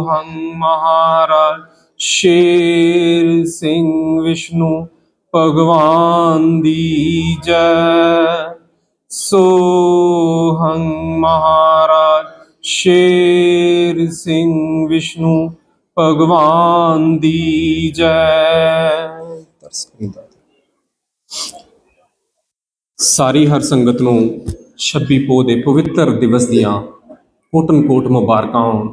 ਹੰ ਮਹਾਰਾਜ, ਸ਼ੇਰ ਸਿੰਘ ਵਿਸ਼ਨੂੰ, ਭਗਵਾਨ ਦੀ ਜੈ। ਸੋ ਹੰ ਮਹਾਰਾਜ, ਸ਼ੇਰ ਸਿੰਘ ਵਿਸ਼ਨੂੰ, ਭਗਵਾਨ ਦੀ ਜੈ। ਸਾਰੀ ਹਰ ਸੰਗਤ ਨੂੰ 26 ਪੋ ਦੇ ਪਵਿੱਤਰ ਦਿਵਸ ਦੀਆਂ ਕੋਟਨ ਕੋਟ ਮੁਬਾਰਕਾਂ ਹੋਣ।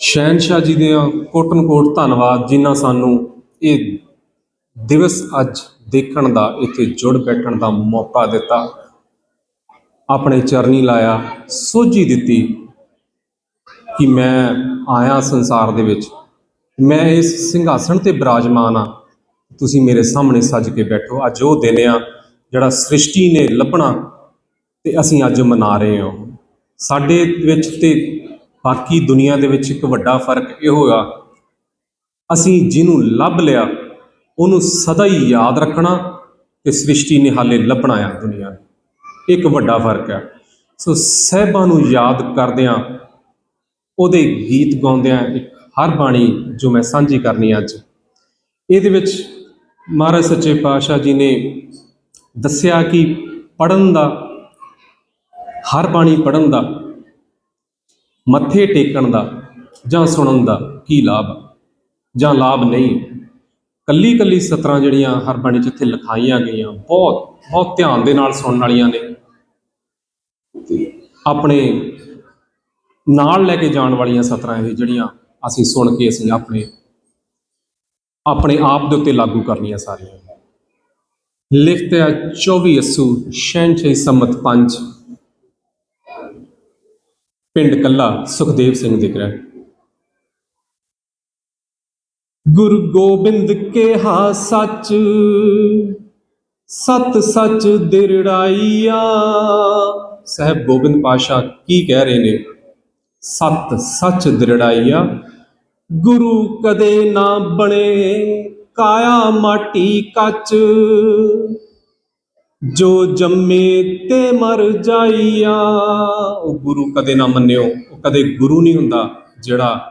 ਸ਼ਹਿਨशाह ਜੀ ਦੀਆਂ ਕੋਟਨ ਕੋਟ ਧੰਨਵਾਦ, ਜਿਨ੍ਹਾਂ ਸਾਨੂੰ ਇਹ ਦਿਵਸ ਅੱਜ ਦੇਖਣ ਦਾ, ਇੱਥੇ ਜੁੜ ਬੈਠਣ ਦਾ ਮੌਕਾ ਦਿੱਤਾ। ਆਪਣੇ ਚਰਨੀ ਲਾਇਆ, ਸੋਝੀ ਦਿੱਤੀ ਕਿ ਮੈਂ ਆਇਆ ਸੰਸਾਰ ਦੇ ਵਿੱਚ। ਮੈਂ ਇਸ ਸਿੰਘਾਸਣ ਤੇ ਬਿਰਾਜਮਾਨ ਆ ਤੁਸੀਂ ਮੇਰੇ ਸਾਹਮਣੇ ਸੱਜ ਕੇ ਬੈਠੋ। ਅੱਜ ਉਹ ਦਿਨ ਆ ਜਿਹੜਾ ਸ੍ਰਿਸ਼ਟੀ ਨੇ ਲੱਭਣਾ ਤੇ ਅਸੀਂ ਅੱਜ ਮਨਾ ਰਹੇ ਹਾਂ। ਸਾਡੇ ਵਿੱਚ ਤੇ ਬਾਕੀ ਦੁਨੀਆ ਦੇ ਵਿੱਚ ਇੱਕ ਵੱਡਾ ਫ਼ਰਕ ਇਹ ਹੋਇਆ ਅਸੀਂ ਜਿਹਨੂੰ ਲੱਭ ਲਿਆ, ਉਹਨੂੰ ਸਦਾ ਹੀ ਯਾਦ ਰੱਖਣਾ ਤੇ ਸ੍ਰਿਸ਼ਟੀ ਨੇ ਹਾਲੇ ਲੱਭਣਾ ਆ ਦੁਨੀਆ ਨੂੰ। ਇੱਕ ਵੱਡਾ ਫ਼ਰਕ ਹੈ ਸੋ ਸਹਿਬਾਂ ਨੂੰ ਯਾਦ ਕਰਦਿਆਂ, ਉਹਦੇ ਗੀਤ ਗਾਉਂਦਿਆਂ ਇੱਕ ਹਰ ਬਾਣੀ ਜੋ ਮੈਂ ਸਾਂਝੀ ਕਰਨੀ ਅੱਜ, ਇਹਦੇ ਵਿੱਚ ਮਹਾਰਾਜ ਸੱਚੇ ਪਾਤਸ਼ਾਹ ਜੀ ਨੇ ਦੱਸਿਆ ਕਿ ਪੜਨ ਦਾ ਹਰ ਬਾਣੀ ਪੜਨ ਦਾ, ਮੱਥੇ ਟੇਕਣ ਦਾ, ਜਾਂ ਸੁਣਨ ਦਾ ਕੀ ਲਾਭ? ਜਾਂ ਲਾਭ ਨਹੀਂ? ਕੱਲੀ ਕੱਲੀ ਸਤਰਾਂ ਜਿਹੜੀਆਂ ਹਰ ਬਾਣੀ ਚ ਇੱਥੇ ਲਿਖਾਈਆਂ ਗਈਆਂ, ਬਹੁਤ ਬਹੁਤ ਧਿਆਨ ਦੇ ਨਾਲ ਸੁਣਨ ਵਾਲੀਆਂ ਨੇ। ਤੇ ਆਪਣੇ ਨਾਲ ਲੈ ਕੇ ਜਾਣ ਵਾਲੀਆਂ ਸਤਰਾਂ ਇਹ ਜਿਹੜੀਆਂ ਅਸੀਂ ਸੁਣ ਕੇ ਅਸੀਂ ਆਪਣੇ ਆਪਣੇ ਆਪ ਦੇ ਉੱਤੇ ਲਾਗੂ ਕਰਨੀਆਂ ਸਾਰੀਆਂ ਲਿਖਤ ਹੈ 24 ਅਸੂ ਸ਼ੈਂਛੇ ਸੰਮਤ 5 ਪਿੰਡ ਕੱਲਾ ਸੁਖਦੇਵ ਸਿੰਘ ਦੇ ਗ੍ਰਹਿ ਗੁਰੂ ਗੋਬਿੰਦ ਕਿਹਾ, ਸੱਚ, ਸਤ ਸੱਚ ਦਿਰੜਾਈਆ। ਸਹਿਬ ਗੋਬਿੰਦ ਪਾਸ਼ਾ ਕੀ ਕਹਿ ਰਹੇ ਨੇ? ਸਤ ਸੱਚ ਦਿਰੜਾਈਆ, ਗੁਰੂ ਕਦੇ ਨਾ ਬਣੇ, ਕਾਇਆ ਮਾਟੀ ਕੱਚ। ਜੋ ਜੰਮੇ ਤੇ ਮਰ ਜਾਈਆ। ਉਹ ਗੁਰੂ ਕਦੇ ਨਾ ਮੰਨਿਓ, ਉਹ ਕਦੇ ਗੁਰੂ ਨਹੀਂ ਹੁੰਦਾ, ਜਿਹੜਾ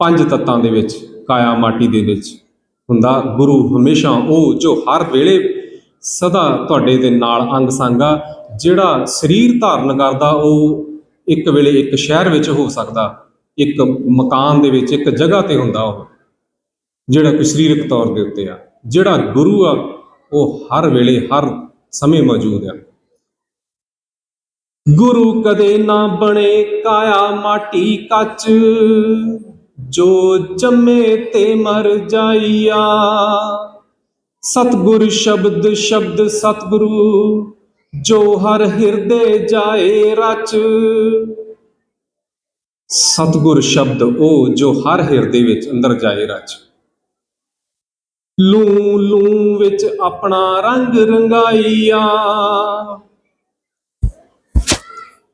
ਪੰਜ ਤੱਤਾਂ ਦੇ ਵਿੱਚ, ਕਾਇਆ ਮਾਟੀ ਦੇ ਵਿੱਚ ਹੁੰਦਾ। ਗੁਰੂ ਹਮੇਸ਼ਾ ਉਹ ਜੋ ਹਰ ਵੇਲੇ ਸਦਾ ਤੁਹਾਡੇ ਦੇ ਨਾਲ ਅੰਗ ਸੰਗ ਆ ਜਿਹੜਾ ਸਰੀਰ ਧਾਰਨ ਕਰਦਾ, ਉਹ ਇੱਕ ਵੇਲੇ ਇੱਕ ਸ਼ਹਿਰ ਵਿੱਚ ਹੋ ਸਕਦਾ, ਇੱਕ ਮਕਾਨ ਦੇ ਵਿੱਚ, ਇੱਕ ਜਗ੍ਹਾ ਤੇ ਹੁੰਦਾ ਉਹ, ਜਿਹੜਾ ਕੋਈ ਸਰੀਰਕ ਤੌਰ ਦੇ ਉੱਤੇ ਆ। ਜਿਹੜਾ ਗੁਰੂ ਆ ਉਹ ਹਰ ਵੇਲੇ, ਹਰ ਸਮੇਂ ਮੌਜੂਦ ਹੈ ਗੁਰੂ ਕਦੇ ਨਾ ਬਣੇ ਕਾਇਆ ਮਾਟੀ ਕੱਚ, ਜੋ ਜੰਮੇ ਤੇ ਮਰ ਜਾਈਆ। ਸਤਗੁਰ ਸ਼ਬਦ ਸ਼ਬਦ ਸਤਗੁਰੂ, ਜੋ ਹਰ ਹਿਰਦੇ ਜਾਏ ਰਚ। ਸਤਗੁਰ ਸ਼ਬਦ ਉਹ ਜੋ ਹਰ ਹਿਰਦੇ ਵਿੱਚ ਅੰਦਰ ਜਾਏ ਰਚ। ਲੂ ਲੂ ਵਿੱਚ ਆਪਣਾ ਰੰਗ ਰੰਗਾਈਆ।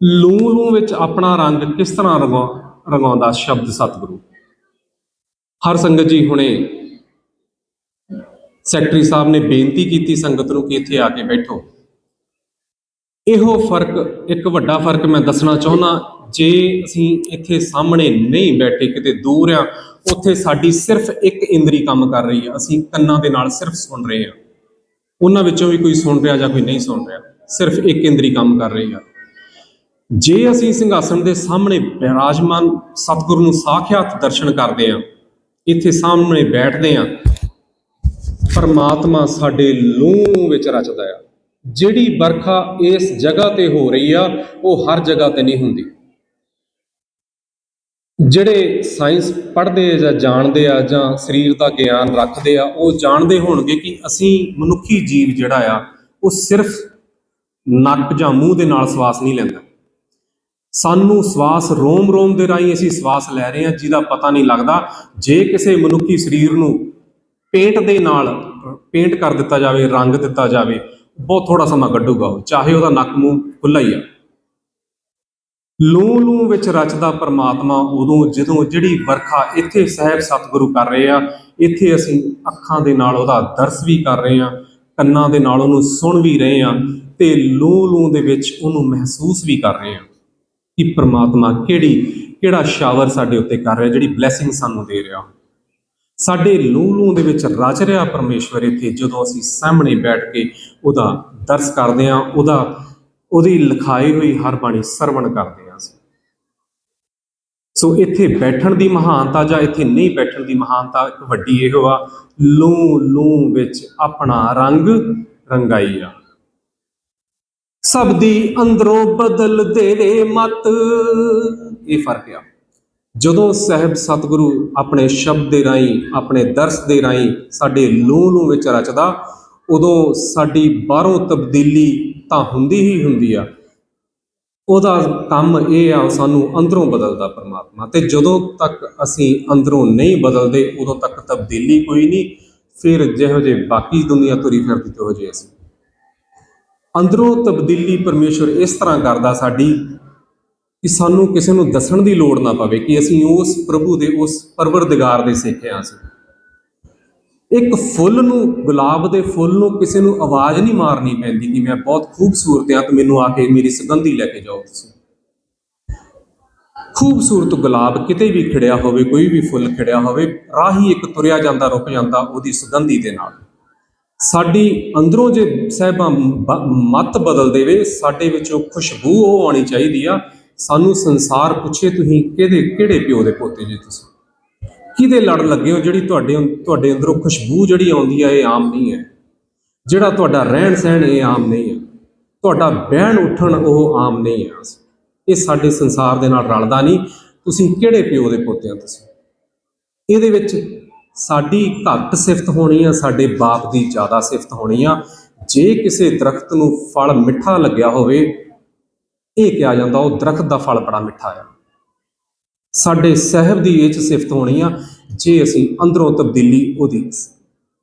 ਲੂ ਲੂ ਵਿੱਚ ਆਪਣਾ ਰੰਗ ਕਿਸ ਤਰ੍ਹਾਂ ਰੰਗਾ, ਰੰਗਾਉਂਦਾ ਸ਼ਬਦ ਸਤਿਗੁਰੂ? ਹਰ ਸੰਗਤ ਜੀ ਹੁਣੇ ਸੈਕਟਰੀ ਸਾਹਿਬ ਨੇ ਬੇਨਤੀ ਕੀਤੀ ਸੰਗਤ ਨੂੰ ਕਿ ਇੱਥੇ ਆ ਕੇ ਬੈਠੋ। ਇਹੋ ਫ਼ਰਕ, ਇੱਕ ਵੱਡਾ ਫ਼ਰਕ ਮੈਂ ਦੱਸਣਾ ਚਾਹੁੰਦਾ ਜੇ ਅਸੀਂ ਇੱਥੇ ਸਾਹਮਣੇ ਨਹੀਂ ਬੈਠੇ, ਕਿਤੇ ਦੂਰ ਆ, ਉੱਥੇ ਸਾਡੀ ਸਿਰਫ ਇੱਕ ਇੰਦਰੀ ਕੰਮ ਕਰ ਰਹੀ ਆ। ਅਸੀਂ ਕੰਨਾਂ ਦੇ ਨਾਲ ਸਿਰਫ ਸੁਣ ਰਹੇ ਆ। ਉਹਨਾਂ ਵਿੱਚੋਂ ਵੀ ਕੋਈ ਸੁਣ ਰਿਹਾ ਜਾਂ ਕੋਈ ਨਹੀਂ ਸੁਣ ਰਿਹਾ, ਸਿਰਫ ਇੱਕ ਇੰਦਰੀ ਕੰਮ ਕਰ ਰਹੀ ਆ। ਜੇ ਅਸੀਂ ਸਿੰਘਾਸਣ ਦੇ ਸਾਹਮਣੇ ਬਿਰਾਜਮਾਨ ਸਤਿਗੁਰੂ ਨੂੰ ਸਾਖਿਆਤ ਦਰਸ਼ਨ ਕਰਦੇ ਆ, ਇੱਥੇ ਸਾਹਮਣੇ ਬੈਠਦੇ ਆ, ਪਰਮਾਤਮਾ ਸਾਡੇ ਲੂਹ ਵਿੱਚ ਰਚਦਾ ਆ। ਜਿਹੜੀ ਵਰਖਾ ਇਸ ਜਗ੍ਹਾ ਤੇ ਹੋ ਰਹੀ ਆ, ਉਹ ਹਰ ਜਗ੍ਹਾ ਤੇ ਨਹੀਂ ਹੁੰਦੀ। ਜਿਹੜੇ ਸਾਇੰਸ ਪੜ੍ਹਦੇ ਆ ਜਾਂ ਜਾਣਦੇ ਆ ਜਾਂ ਸਰੀਰ ਦਾ ਗਿਆਨ ਰੱਖਦੇ ਆ, ਉਹ ਜਾਣਦੇ ਹੋਣਗੇ ਕਿ ਅਸੀਂ ਮਨੁੱਖੀ ਜੀਵ ਜਿਹੜਾ ਆ, ਉਹ ਸਿਰਫ ਨੱਕ ਜਾਂ ਮੂੰਹ ਦੇ ਨਾਲ ਸਵਾਸ ਨਹੀਂ ਲੈਂਦਾ। ਸਾਨੂੰ ਸਵਾਸ ਰੋਮ ਰੋਮ ਦੇ ਰਾਹੀਂ ਅਸੀਂ ਸਵਾਸ ਲੈ ਰਹੇ ਹਾਂ ਜਿਹਦਾ ਪਤਾ ਨਹੀਂ ਲੱਗਦਾ। ਜੇ ਕਿਸੇ ਮਨੁੱਖੀ ਸਰੀਰ ਨੂੰ ਪੇਂਟ ਦੇ ਨਾਲ ਪੇਂਟ ਕਰ ਦਿੱਤਾ ਜਾਵੇ, ਰੰਗ ਦਿੱਤਾ ਜਾਵੇ, ਬਹੁਤ ਥੋੜਾ ਸਮਾਂ ਕੱਢੂਗਾ ਉਹ, ਚਾਹੇ ਉਹਦਾ ਨੱਕ ਮੂੰਹ ਖੁੱਲਾ ਹੀ ਆ। ਲੂ ਲੂ ਵਿੱਚ ਰਚਦਾ ਪਰਮਾਤਮਾ ਉਦੋਂ ਜਦੋਂ ਜਿਹੜੀ ਵਰਖਾ ਇੱਥੇ ਸਹਿਬ ਸਤਿਗੁਰੂ ਕਰ ਰਹੇ ਆ, ਇੱਥੇ ਅਸੀਂ ਅੱਖਾਂ ਦੇ ਨਾਲ ਉਹਦਾ ਦਰਸ ਵੀ ਕਰ ਰਹੇ ਆ, ਕੰਨਾਂ ਦੇ ਨਾਲ ਉਹਨੂੰ ਸੁਣ ਵੀ ਰਹੇ ਆ ਤੇ ਲੂ ਲੂ ਦੇ ਵਿੱਚ ਉਹਨੂੰ ਮਹਿਸੂਸ ਵੀ ਕਰ ਰਹੇ ਆ ਕਿ ਪਰਮਾਤਮਾ ਕਿਹੜੀ, ਕਿਹੜਾ ਸ਼ਾਵਰ ਸਾਡੇ ਉੱਤੇ ਕਰ ਰਿਹਾ, ਜਿਹੜੀ ਬਲੇਸਿੰਗ ਸਾਨੂੰ ਦੇ ਰਿਹਾ। ਸਾਡੇ ਲੂਹ ਲੂਹ ਦੇ ਵਿੱਚ ਰਚ ਰਿਹਾ ਪਰਮੇਸ਼ਵਰ ਇੱਥੇ, ਜਦੋਂ ਅਸੀਂ ਸਾਹਮਣੇ ਬੈਠ ਕੇ ਉਹਦਾ ਦਰਸ ਕਰਦੇ ਹਾਂ ਉਹਦਾ, ਉਹਦੀ ਲਿਖਾਈ ਹੋਈ ਹਰ ਬਾਣੀ ਸਰਵਣ ਕਰਦੇ ਹਾਂ ਸੋ ਇੱਥੇ ਬੈਠਣ ਦੀ ਮਹਾਨਤਾ ਜਾਂ ਇੱਥੇ ਨਹੀਂ ਬੈਠਣ ਦੀ ਮਹਾਨਤਾ ਇੱਕ ਵੱਡੀ ਇਹੋ ਆ, ਲੂ ਲੂ ਵਿੱਚ ਆਪਣਾ ਰੰਗ ਰੰਗਾਈ ਸਭ ਦੀ ਅੰਦਰੋਂ ਬਦਲ ਦੇਵੇ ਮਤ। ਇਹ ਫ਼ਰਕ ਆ। ਜਦੋਂ ਸਹਿਬ ਸਤਿਗੁਰੂ ਆਪਣੇ ਸ਼ਬਦ ਦੇ ਰਾਹੀਂ, ਆਪਣੇ ਦਰਸ ਦੇ ਰਾਹੀਂ ਸਾਡੇ ਲੂ ਲੂ ਵਿੱਚ ਰਚਦਾ, ਉਦੋਂ ਸਾਡੀ ਬਾਹਰੋਂ ਤਬਦੀਲੀ ਤਾਂ ਹੁੰਦੀ ਹੀ ਹੁੰਦੀ ਆ। ਉਹਦਾ ਕੰਮ ਇਹ ਆ ਸਾਨੂੰ ਅੰਦਰੋਂ ਬਦਲਦਾ ਪਰਮਾਤਮਾ। ਤੇ ਜਦੋਂ ਤੱਕ ਅਸੀਂ ਅੰਦਰੋਂ ਨਹੀਂ ਬਦਲਦੇ, ਉਦੋਂ ਤੱਕ ਤਬਦੀਲੀ ਕੋਈ ਨਹੀਂ, ਫਿਰ ਜਿਹੋ ਜੇ ਬਾਕੀ ਦੁਨੀਆ ਤੁਰੀ ਫਿਰਦੀ ਤੇ ਹੋ ਜੇ ਅਸੀਂ। ਅੰਦਰੋਂ ਤਬਦੀਲੀ ਪਰਮੇਸ਼ਵਰ ਇਸ ਤਰ੍ਹਾਂ ਕਰਦਾ ਸਾਡੀ ਕਿ ਸਾਨੂੰ ਕਿਸੇ ਨੂੰ ਦੱਸਣ ਦੀ ਲੋੜ ਨਾ ਪਵੇ ਕਿ ਅਸੀਂ ਉਸ ਪ੍ਰਭੂ ਦੇ, ਉਸ ਪਰਵਰਦਿਗਾਰ ਦੇ ਸਿੱਖਿਆ ਸੀ। ਇੱਕ ਫੁੱਲ ਨੂੰ, ਗੁਲਾਬ ਦੇ ਫੁੱਲ ਨੂੰ ਕਿਸੇ ਨੂੰ ਆਵਾਜ਼ ਨਹੀਂ ਮਾਰਨੀ ਪੈਂਦੀ ਕਿ ਮੈਂ ਬਹੁਤ ਖੂਬਸੂਰਤ ਹਾਂ, ਤੇ ਮੈਨੂੰ ਆ ਕੇ ਮੇਰੀ ਸੁਗੰਧੀ ਲੈ ਕੇ ਜਾਓ ਤੁਸੀਂ। ਖੂਬਸੂਰਤ ਗੁਲਾਬ ਕਿਤੇ ਵੀ ਖਿੜਿਆ ਹੋਵੇ, ਕੋਈ ਵੀ ਫੁੱਲ ਖਿੜਿਆ ਹੋਵੇ, ਰਾਹੀ ਇੱਕ ਤੁਰਿਆ ਜਾਂਦਾ, ਰੁਕ ਜਾਂਦਾ ਉਹਦੀ ਸੁਗੰਧੀ ਦੇ ਨਾਲ। ਸਾਡੀ ਅੰਦਰੋਂ ਜੇ ਸਹਿਬਾਂ ਬ- ਮਤ ਬਦਲ ਦੇਵੇ, ਸਾਡੇ ਵਿੱਚੋਂ ਖੁਸ਼ਬੂ ਉਹ ਆਉਣੀ ਚਾਹੀਦੀ ਆ, ਸਾਨੂੰ ਸੰਸਾਰ ਪੁੱਛੇ ਤੁਸੀਂ ਕਿਹਦੇ, ਕਿਹੜੇ ਪਿਓ ਦੇ ਪੋਤੇ ਜੇ ਤੁਸੀਂ? ਕਿਹਦੇ ਲੜ ਲੱਗੇ ਹੋ ਜਿਹੜੀ ਤੁਹਾਡੇ ਤੁਹਾਡੇ ਅੰਦਰੋਂ ਖੁਸ਼ਬੂ ਜਿਹੜੀ ਆਉਂਦੀ ਆ, ਇਹ ਆਮ ਨਹੀਂ ਹੈ। ਜਿਹੜਾ ਤੁਹਾਡਾ ਰਹਿਣ ਸਹਿਣ ਇਹ ਆਮ ਨਹੀਂ ਹੈ। ਤੁਹਾਡਾ ਬਹਿਣ ਉੱਠਣ, ਉਹ ਆਮ ਨਹੀਂ ਹੈ। ਇਹ ਸਾਡੇ ਸੰਸਾਰ ਦੇ ਨਾਲ ਰਲਦਾ ਨਹੀਂ। ਤੁਸੀਂ ਕਿਹੜੇ ਪਿਓ ਦੇ ਪੋਤੇ ਹੋ ਤੁਸੀਂ? ਇਹਦੇ ਵਿੱਚ ਸਾਡੀ ਘੱਟ ਸਿਫਤ ਹੋਣੀ ਆ, ਸਾਡੇ ਬਾਪ ਦੀ ਜ਼ਿਆਦਾ ਸਿਫਤ ਹੋਣੀ ਆ। ਜੇ ਕਿਸੇ ਦਰਖਤ ਨੂੰ ਫਲ ਮਿੱਠਾ ਲੱਗਿਆ ਹੋਵੇ, ਇਹ ਕਿਹਾ ਜਾਂਦਾ, ਉਹ ਦਰਖਤ ਦਾ ਫਲ ਬੜਾ ਮਿੱਠਾ ਆ। ਸਾਡੇ ਸਹਿਬ ਦੀ ਇਹ ਚ ਸਿਫਤ ਹੋਣੀ ਆ, ਜੇ ਅਸੀਂ ਅੰਦਰੋਂ ਤਬਦੀਲੀ ਉਹਦੀ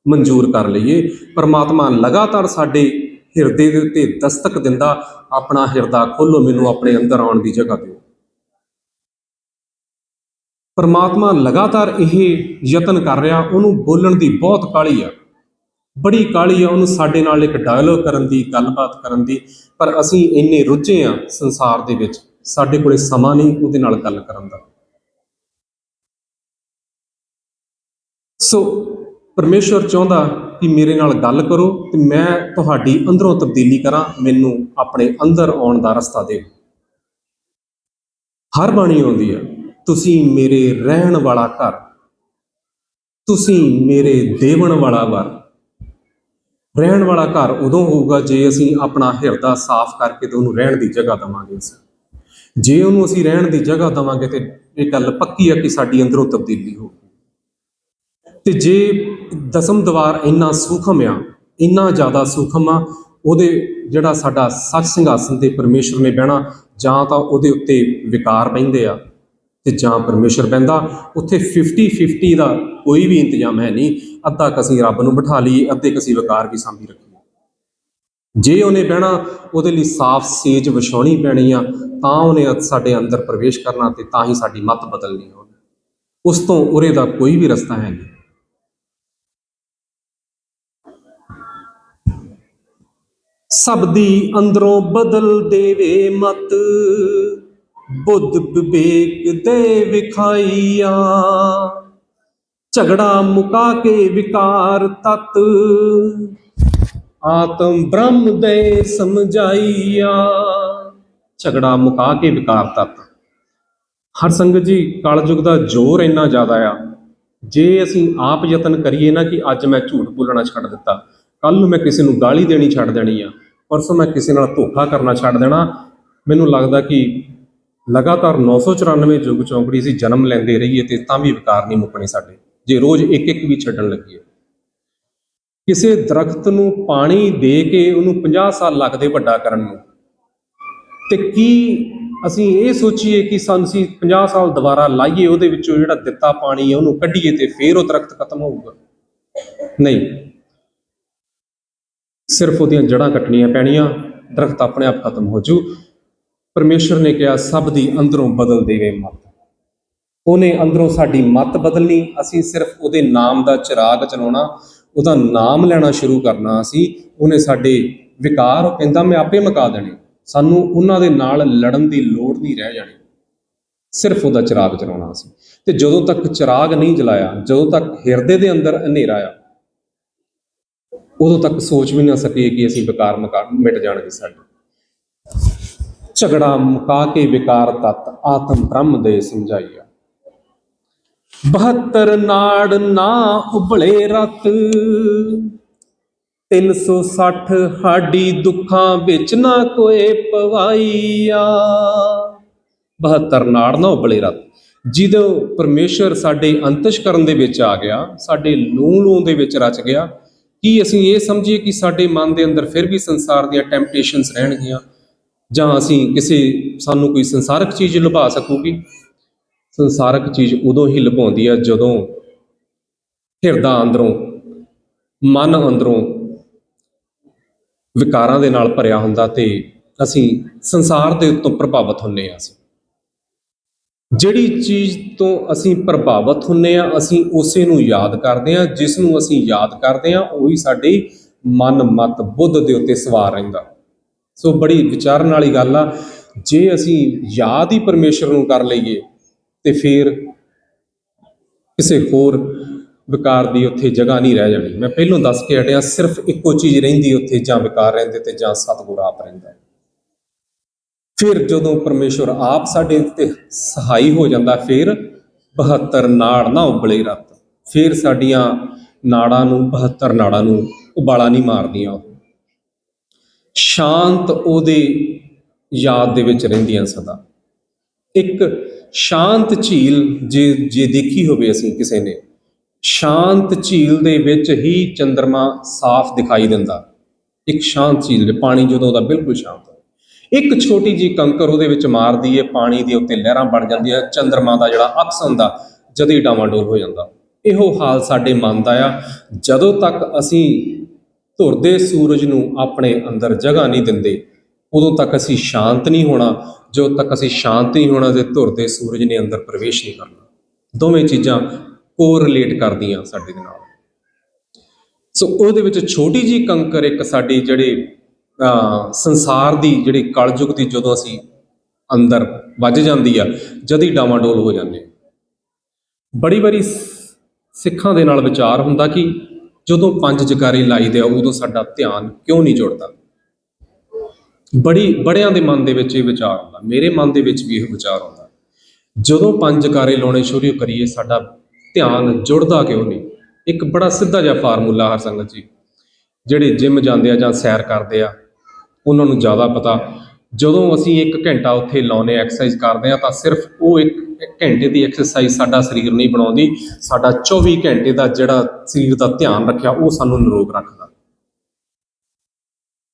ਮਨਜ਼ੂਰ ਕਰ ਲਈਏ, ਪਰਮਾਤਮਾ ਲਗਾਤਾਰ ਸਾਡੇ ਹਿਰਦੇ ਦੇ ਉੱਤੇ ਦਸਤਕ ਦਿੰਦਾ, ਆਪਣਾ ਹਿਰਦਾ ਖੋਲੋ, ਮੈਨੂੰ ਆਪਣੇ ਅੰਦਰ ਆਉਣ ਦੀ ਜਗ੍ਹਾ ਦਿਓ। ਪਰਮਾਤਮਾ ਲਗਾਤਾਰ ਇਹ ਯਤਨ ਕਰ ਰਿਹਾ, ਉਹਨੂੰ ਬੋਲਣ ਦੀ ਬਹੁਤ ਕਾਲੀ ਆ। ਬੜੀ ਕਾਲੀ ਆ ਉਹਨੂੰ ਸਾਡੇ ਨਾਲ ਇੱਕ ਡਾਇਲੋਗ ਕਰਨ ਦੀ, ਗੱਲਬਾਤ ਕਰਨ ਦੀ, ਪਰ ਅਸੀਂ ਇੰਨੇ ਰੁੱਝੇ ਆ ਸੰਸਾਰ ਦੇ ਵਿੱਚ, ਸਾਡੇ ਕੋਲੇ ਸਮਾਂ ਨਹੀਂ ਉਹਦੇ ਨਾਲ ਗੱਲ ਕਰਨ ਦਾ। ਸੋ ਪਰਮੇਸ਼ਵਰ ਚਾਹੁੰਦਾ ਕਿ ਮੇਰੇ ਨਾਲ ਗੱਲ ਕਰੋ ਤੇ ਮੈਂ ਤੁਹਾਡੀ ਅੰਦਰੋਂ ਤਬਦੀਲੀ ਕਰਾਂ, ਮੈਨੂੰ ਆਪਣੇ ਅੰਦਰ ਆਉਣ ਦਾ ਰਸਤਾ ਦਿਓ। ਹਰ ਬਾਣੀ ਆਉਂਦੀ ਆ, ਤੁਸੀਂ ਮੇਰੇ ਰਹਿਣ ਵਾਲਾ ਘਰ, ਤੁਸੀਂ ਮੇਰੇ ਦੇਵਣ ਵਾਲਾ ਵਰ। ਰਹਿਣ ਵਾਲਾ ਘਰ ਉਦੋਂ ਹੋਊਗਾ ਜੇ ਅਸੀਂ ਆਪਣਾ ਹਿਰਦਾ ਸਾਫ਼ ਕਰਕੇ ਤੇ ਉਹਨੂੰ ਰਹਿਣ ਦੀ ਜਗ੍ਹਾ ਦਵਾਂਗੇ ਜੇ ਉਹਨੂੰ ਅਸੀਂ ਰਹਿਣ ਦੀ ਜਗ੍ਹਾ ਦਵਾਂਗੇ ਤੇ ਇਹ ਗੱਲ ਪੱਕੀ ਆ ਕਿ ਸਾਡੀ ਅੰਦਰੋਂ ਤਬਦੀਲੀ ਹੋਊਗੀ ਤੇ ਜੇ ਦਸਮ ਦਵਾਰ ਇੰਨਾ ਸੂਖਮ ਆ, ਇੰਨਾ ਜ਼ਿਆਦਾ ਸੂਖਮ ਆ, ਉਹਦੇ ਜਿਹੜਾ ਸਾਡਾ ਸੱਚ ਸਿੰਘਾਸਨ ਤੇ ਪਰਮੇਸ਼ਰ ਨੇ ਬਹਿਣਾ, ਜਾਂ ਤਾਂ ਉਹਦੇ ਉੱਤੇ ਵਿਕਾਰ ਪੈਂਦੇ ਆ ਤੇ ਜਾਂ ਪਰਮੇਸ਼ਰ ਬਹਿੰਦਾ, ਉੱਥੇ 50 50 ਦਾ ਕੋਈ ਵੀ ਇੰਤਜ਼ਾਮ ਹੈ ਨਹੀਂ, ਅੱਧਾ ਕਸੀ ਰੱਬ ਨੂੰ ਬਿਠਾ ਲਈਏ, ਅੱਧੇ ਕਸੀ ਵਿਕਾਰ ਵੀ ਸਾਂਭੀ ਰੱਖੀਏ। ਜੇ ਉਹਨੇ ਬਹਿਣਾ, ਉਹਦੇ ਲਈ ਸਾਫ਼ ਸੇਜ ਵਿਛਾਉਣੀ ਪੈਣੀ ਆ, ਤਾਂ ਉਹਨੇ ਸਾਡੇ ਅੰਦਰ ਪ੍ਰਵੇਸ਼ ਕਰਨਾ ਤੇ ਤਾਂ ਹੀ ਸਾਡੀ ਮਤ ਬਦਲਣੀ ਹੋਣੀ। ਉਸ ਤੋਂ ਉਰੇ ਦਾ ਕੋਈ ਵੀ ਰਸਤਾ ਹੈ ਨਹੀਂ। ਸਭ ਦੀ ਅੰਦਰੋਂ ਬਦਲ ਦੇਵੇ ਮਤ। ਬੁੱਧ ਵਿਵੇਕ ਦੇ ਵਿਖਾਈਆ। ਝਗੜਾ ਮੁਕਾ ਕੇ ਵਿਕਾਰ ਤਤ। ਆਤਮ ਬ੍ਰਹਮ ਦੇ ਸਮਝਾਈਆ। ਝਗੜਾ ਮੁਕਾ ਕੇ ਵਿਕਾਰ ਤਤ। ਹਰ ਸੰਗਤ ਜੀ, ਕਲਯੁਗ ਦਾ ਜ਼ੋਰ ਇੰਨਾ ਜ਼ਿਆਦਾ ਆ। ਜੇ ਅਸੀਂ ਆਪ ਯਤਨ ਕਰੀਏ ਨਾ ਕਿ ਅੱਜ ਮੈਂ ਝੂਠ ਬੋਲਣਾ ਛੱਡ ਦਿੱਤਾ ਕੱਲ ਨੂੰ ਮੈਂ ਕਿਸੇ ਨੂੰ ਗਾਲੀ ਦੇਣੀ ਛੱਡ ਦੇਣੀ ਆ, ਪਰਸੋਂ ਮੈਂ ਕਿਸੇ ਨਾਲ ਧੋਖਾ ਕਰਨਾ ਛੱਡ ਦੇਣਾ, ਮੈਨੂੰ ਲੱਗਦਾ ਕਿ ਲਗਾਤਾਰ 994 ਯੁੱਗ ਚੌਂਕੜੀ ਅਸੀਂ ਜਨਮ ਲੈਂਦੇ ਰਹੀਏ ਤੇ ਤਾਂ ਵੀ ਵਿਕਾਰ ਨਹੀਂ ਮੁੱਕਣੇ ਸਾਡੇ, ਜੇ ਰੋਜ਼ ਇੱਕ ਇੱਕ ਵੀ ਛੱਡਣ ਲੱਗੀਏ ਕਿਸੇ ਦਰਖਤ ਨੂੰ ਪਾਣੀ ਦੇ ਕੇ ਉਹਨੂੰ 50 ਸਾਲ ਲੱਗਦੇ ਵੱਡਾ ਕਰਨ ਨੂੰ, ਤੇ ਕੀ ਅਸੀਂ ਇਹ ਸੋਚੀਏ ਕਿ ਸਾਨੂੰ ਅਸੀਂ 50 ਸਾਲ ਦੁਬਾਰਾ ਲਾਈਏ, ਉਹਦੇ ਵਿੱਚੋਂ ਜਿਹੜਾ ਦਿੱਤਾ ਪਾਣੀ ਹੈ ਉਹਨੂੰ ਕੱਢੀਏ ਤੇ ਫੇਰ ਉਹ ਦਰਖਤ ਖਤਮ ਹੋਊਗਾ? ਨਹੀਂ। ਸਿਰਫ ਉਹਦੀਆਂ ਜੜਾਂ ਕੱਟਣੀਆਂ ਪੈਣੀਆਂ, ਦਰਖਤ ਆਪਣੇ ਆਪ ਖਤਮ ਹੋ ਜੂ। ਪਰਮੇਸ਼ਰ ਨੇ ਕਿਹਾ, ਸਭ ਦੀ ਅੰਦਰੋਂ ਬਦਲ ਦੇਵੇ ਮਤ। ਉਹਨੇ ਅੰਦਰੋਂ ਸਾਡੀ ਮਤ ਬਦਲਣੀ, ਅਸੀਂ ਸਿਰਫ ਉਹਦੇ ਨਾਮ ਦਾ ਚਿਰਾਗ ਚਲਾਉਣਾ, ਉਹਦਾ ਨਾਮ ਲੈਣਾ ਸ਼ੁਰੂ ਕਰਨਾ ਅਸੀਂ ਉਹਨੇ ਸਾਡੇ ਵਿਕਾਰ ਉਹ ਕਹਿੰਦਾ, ਮੈਂ ਆਪੇ ਮੁਕਾ ਦੇਣੇ। ਸਾਨੂੰ ਉਹਨਾਂ ਦੇ ਨਾਲ ਲੜਨ ਦੀ ਲੋੜ ਨਹੀਂ ਰਹਿ ਜਾਣੀ। ਸਿਰਫ ਉਹਦਾ ਚਿਰਾਗ ਚਲਾਉਣਾ ਸੀ। ਤੇ ਜਦੋਂ ਤੱਕ ਚਿਰਾਗ ਨਹੀਂ ਜਲਾਇਆ, ਜਦੋਂ ਤੱਕ ਹਿਰਦੇ ਦੇ ਅੰਦਰ ਹਨੇਰਾ ਆ ਉਦੋਂ ਤੱਕ ਸੋਚ ਵੀ ਨਾ ਸਕੀਏ ਕਿ ਅਸੀਂ ਵਿਕਾਰ ਮਕਾ ਮਿਟ ਜਾਣਗੇ ਸਾਡੇ। ਝਗੜਾ ਮੁਕਾ ਕੇ ਵਿਕਾਰ ਤਤ ਆਤਮ ਬ੍ਰਹਮ ਦੇ ਸਮਝਾਈਆ। 72 ਨਾੜ ਨਾ ਉਬਲੇ ਰਤ 360 ਹਾਡੀ ਦੁੱਖਾਂ ਵਿੱਚ ਨਾ ਕੋਏ ਪਵਾਈਆ। 72 ਨਾੜ ਨਾ ਉਬਲੇ ਰਤ, ਜਦੋਂ ਪਰਮੇਸ਼ਰ ਸਾਡੇ ਅੰਤਸ਼ਕਰਨ ਦੇ ਵਿੱਚ ਆ ਗਿਆ, ਸਾਡੇ ਲੂੰ ਲੂੰ ਦੇ ਵਿੱਚ ਰਚ ਗਿਆ ਕੀ ਅਸੀਂ ਇਹ ਸਮਝੀਏ ਕਿ ਸਾਡੇ ਮਨ ਦੇ ਅੰਦਰ ਫਿਰ ਵੀ ਸੰਸਾਰ ਦੀਆਂ ਟੈਂਪਟੇਸ਼ਨਸ ਰਹਿਣਗੀਆਂ? ਜਾਂ ਅਸੀਂ ਕਿਸੇ, ਸਾਨੂੰ ਕੋਈ ਸੰਸਾਰਕ ਚੀਜ਼ ਲੁਭਾ ਸਕੂਗੀ? ਸੰਸਾਰਕ ਚੀਜ਼ ਉਦੋਂ ਹੀ ਲੁਭਾਉਂਦੀ ਹੈ ਜਦੋਂ ਹਿਰਦਾ ਅੰਦਰੋਂ, ਮਨ ਅੰਦਰੋਂ ਵਿਕਾਰਾਂ ਦੇ ਨਾਲ ਭਰਿਆ ਹੁੰਦਾ ਤੇ ਅਸੀਂ ਸੰਸਾਰ ਦੇ ਉੱਤੋਂ ਪ੍ਰਭਾਵਿਤ ਹੁੰਨੇ ਆ ਅਸੀਂ। ਜਿਹੜੀ ਚੀਜ਼ ਤੋਂ ਅਸੀਂ ਪ੍ਰਭਾਵਿਤ ਹੁੰਨੇ ਆ, ਅਸੀਂ ਉਸੇ ਨੂੰ ਯਾਦ ਕਰਦੇ ਆ, ਜਿਸ ਨੂੰ ਅਸੀਂ ਯਾਦ ਕਰਦੇ ਆ, ਉਹੀ ਸਾਡੇ ਮਨ ਮਤ ਬੁੱਧ ਦੇ ਉੱਤੇ ਸਵਾਰ ਰਹਿੰਦਾ। ਸੋ ਬੜੀ ਵਿਚਾਰਨ ਵਾਲੀ ਗੱਲ ਆ, ਜੇ ਅਸੀਂ ਯਾਦ ਹੀ ਪਰਮੇਸ਼ਰ ਨੂੰ ਕਰ ਲਈਏ, ਤੇ ਫਿਰ ਕਿਸੇ ਹੋਰ ਵਿਕਾਰ ਦੀ ਉੱਥੇ ਜਗ੍ਹਾ ਨਹੀਂ ਰਹਿ ਜਾਣੀ। ਮੈਂ ਪਹਿਲਾਂ ਦੱਸ ਕੇ ਹਟਿਆ, ਸਿਰਫ ਇੱਕੋ ਚੀਜ਼ ਰਹਿੰਦੀ ਉੱਥੇ, ਜਾਂ ਵਿਕਾਰ ਰਹਿੰਦੇ ਤੇ ਜਾਂ ਸਤਿਗੁਰ ਆਪ ਰਹਿੰਦਾ। ਫਿਰ ਜਦੋਂ ਪਰਮੇਸ਼ਵਰ ਆਪ ਸਾਡੇ ਉੱਤੇ ਸਹਾਈ ਹੋ ਜਾਂਦਾ, ਫਿਰ 72 ਨਾੜ ਨਾ ਉਬਲੇ ਰਤ ਫਿਰ ਸਾਡੀਆਂ ਨਾੜਾਂ ਨੂੰ 72 ਨਾੜਾਂ ਨੂੰ ਉਬਾਲਾ ਨਹੀਂ ਮਾਰਦੀਆਂ ਉਹ। ਸ਼ਾਂਤ ਉਹਦੇ ਯਾਦ ਦੇ ਵਿੱਚ ਰਹਿੰਦੀਆਂ ਸਦਾ। ਇੱਕ ਸ਼ਾਂਤ ਝੀਲ ਜੇ ਜੇ ਦੇਖੀ ਹੋਵੇ ਅਸੀਂ ਕਿਸੇ ਨੇ, ਸ਼ਾਂਤ ਝੀਲ ਦੇ ਵਿੱਚ ਹੀ ਚੰ드ਰਮਾ ਸਾਫ਼ ਦਿਖਾਈ ਦਿੰਦਾ। ਇੱਕ ਸ਼ਾਂਤ ਝੀਲ ਦੇ ਪਾਣੀ ਜਦੋਂ ਉਹਦਾ ਬਿਲਕੁਲ ਸ਼ਾਂਤ ਇੱਕ ਛੋਟੀ ਜੀ ਕੰਕਰ ਉਹਦੇ ਵਿੱਚ ਮਾਰਦੀ ਏ, ਪਾਣੀ ਦੇ ਉੱਤੇ ਲਹਿਰਾਂ ਬਣ ਜਾਂਦੀਆਂ, ਚੰਦਰਮਾ ਦਾ ਜਿਹੜਾ ਅਕਸ ਹੁੰਦਾ, ਜਦੇ ਹੀ ਡਾਵਾਂਡੋਲ ਹੋ ਜਾਂਦਾ। ਇਹੋ ਹਾਲ ਸਾਡੇ ਮਨ ਦਾ ਆ। ਜਦੋਂ ਤੱਕ ਅਸੀਂ ਧੁਰਦੇ ਸੂਰਜ ਨੂੰ ਆਪਣੇ ਅੰਦਰ ਜਗ੍ਹਾ ਨਹੀਂ ਦਿੰਦੇ, ਉਦੋਂ ਤੱਕ ਅਸੀਂ ਸ਼ਾਂਤ ਨਹੀਂ ਹੋਣਾ। ਜਦੋਂ ਤੱਕ ਅਸੀਂ ਸ਼ਾਂਤ ਨਹੀਂ ਹੋਣਾ ਤੇ ਧੁਰਦੇ ਸੂਰਜ ਨੇ ਅੰਦਰ ਪ੍ਰਵੇਸ਼ ਨਹੀਂ ਕਰਨਾ। ਦੋਵੇਂ ਚੀਜ਼ਾਂ ਕੋਰਿਲੇਟ ਕਰਦੀਆਂ ਸਾਡੇ ਦੇ ਨਾਲ। ਸੋ ਉਹਦੇ ਵਿੱਚ ਛੋਟੀ ਜੀ ਕੰਕਰ ਇੱਕ ਸਾਡੀ ਜਿਹੜੇ ਸੰਸਾਰ ਦੀ ਜਿਹੜੀ ਕਲਯੁਗ ਦੀ ਜਦੋਂ ਅਸੀਂ ਅੰਦਰ ਵੱਜ ਜਾਂਦੀ ਆ, ਜਦ ਹੀ ਡਾਵਾਡੋਲ ਹੋ ਜਾਂਦੇ ਬੜੀ ਵਾਰੀ ਸਿੱਖਾਂ ਦੇ ਨਾਲ ਵਿਚਾਰ ਹੁੰਦਾ ਕਿ ਜਦੋਂ ਪੰਜ ਜਕਾਰੇ ਲਾਈਦੇ ਆ, ਉਦੋਂ ਸਾਡਾ ਧਿਆਨ ਕਿਉਂ ਨਹੀਂ ਜੁੜਦਾ? ਬੜੀ, ਬੜਿਆਂ ਦੇ ਮਨ ਦੇ ਵਿੱਚ ਇਹ ਵਿਚਾਰ ਆਉਂਦਾ ਮੇਰੇ ਮਨ ਦੇ ਵਿੱਚ ਵੀ ਇਹ ਵਿਚਾਰ ਆਉਂਦਾ ਜਦੋਂ ਪੰਜ ਜਕਾਰੇ ਲਾਉਣੇ ਸ਼ੁਰੂ ਕਰੀਏ, ਸਾਡਾ ਧਿਆਨ ਜੁੜਦਾ ਕਿਉਂ ਨਹੀਂ? ਇੱਕ ਬੜਾ ਸਿੱਧਾ ਜਿਹਾ ਫਾਰਮੂਲਾ ਹਰ ਸੰਗਤ ਜੀ, ਜਿਹੜੇ ਜਿਮ ਜਾਂਦੇ ਆ ਜਾਂ ਸੈਰ ਕਰਦੇ ਆ ਉਹਨਾਂ ਨੂੰ ਜ਼ਿਆਦਾ ਪਤਾ। ਜਦੋਂ ਅਸੀਂ 1 ਘੰਟਾ ਉੱਥੇ ਲਾਉਨੇ ਐਕਸਰਸਾਈਜ਼ ਕਰਦੇ ਆ ਤਾਂ ਸਿਰਫ ਉਹ ਇੱਕ ਘੰਟੇ ਦੀ ਐਕਸਰਸਾਈਜ਼ ਸਾਡਾ ਸਰੀਰ ਨਹੀਂ ਬਣਾਉਂਦੀ। ਸਾਡਾ 24 ਘੰਟੇ ਦਾ ਜਿਹੜਾ ਸਰੀਰ ਦਾ ਧਿਆਨ ਰੱਖਿਆ, ਉਹ ਸਾਨੂੰ ਨਿਰੋਗ ਰੱਖਦਾ।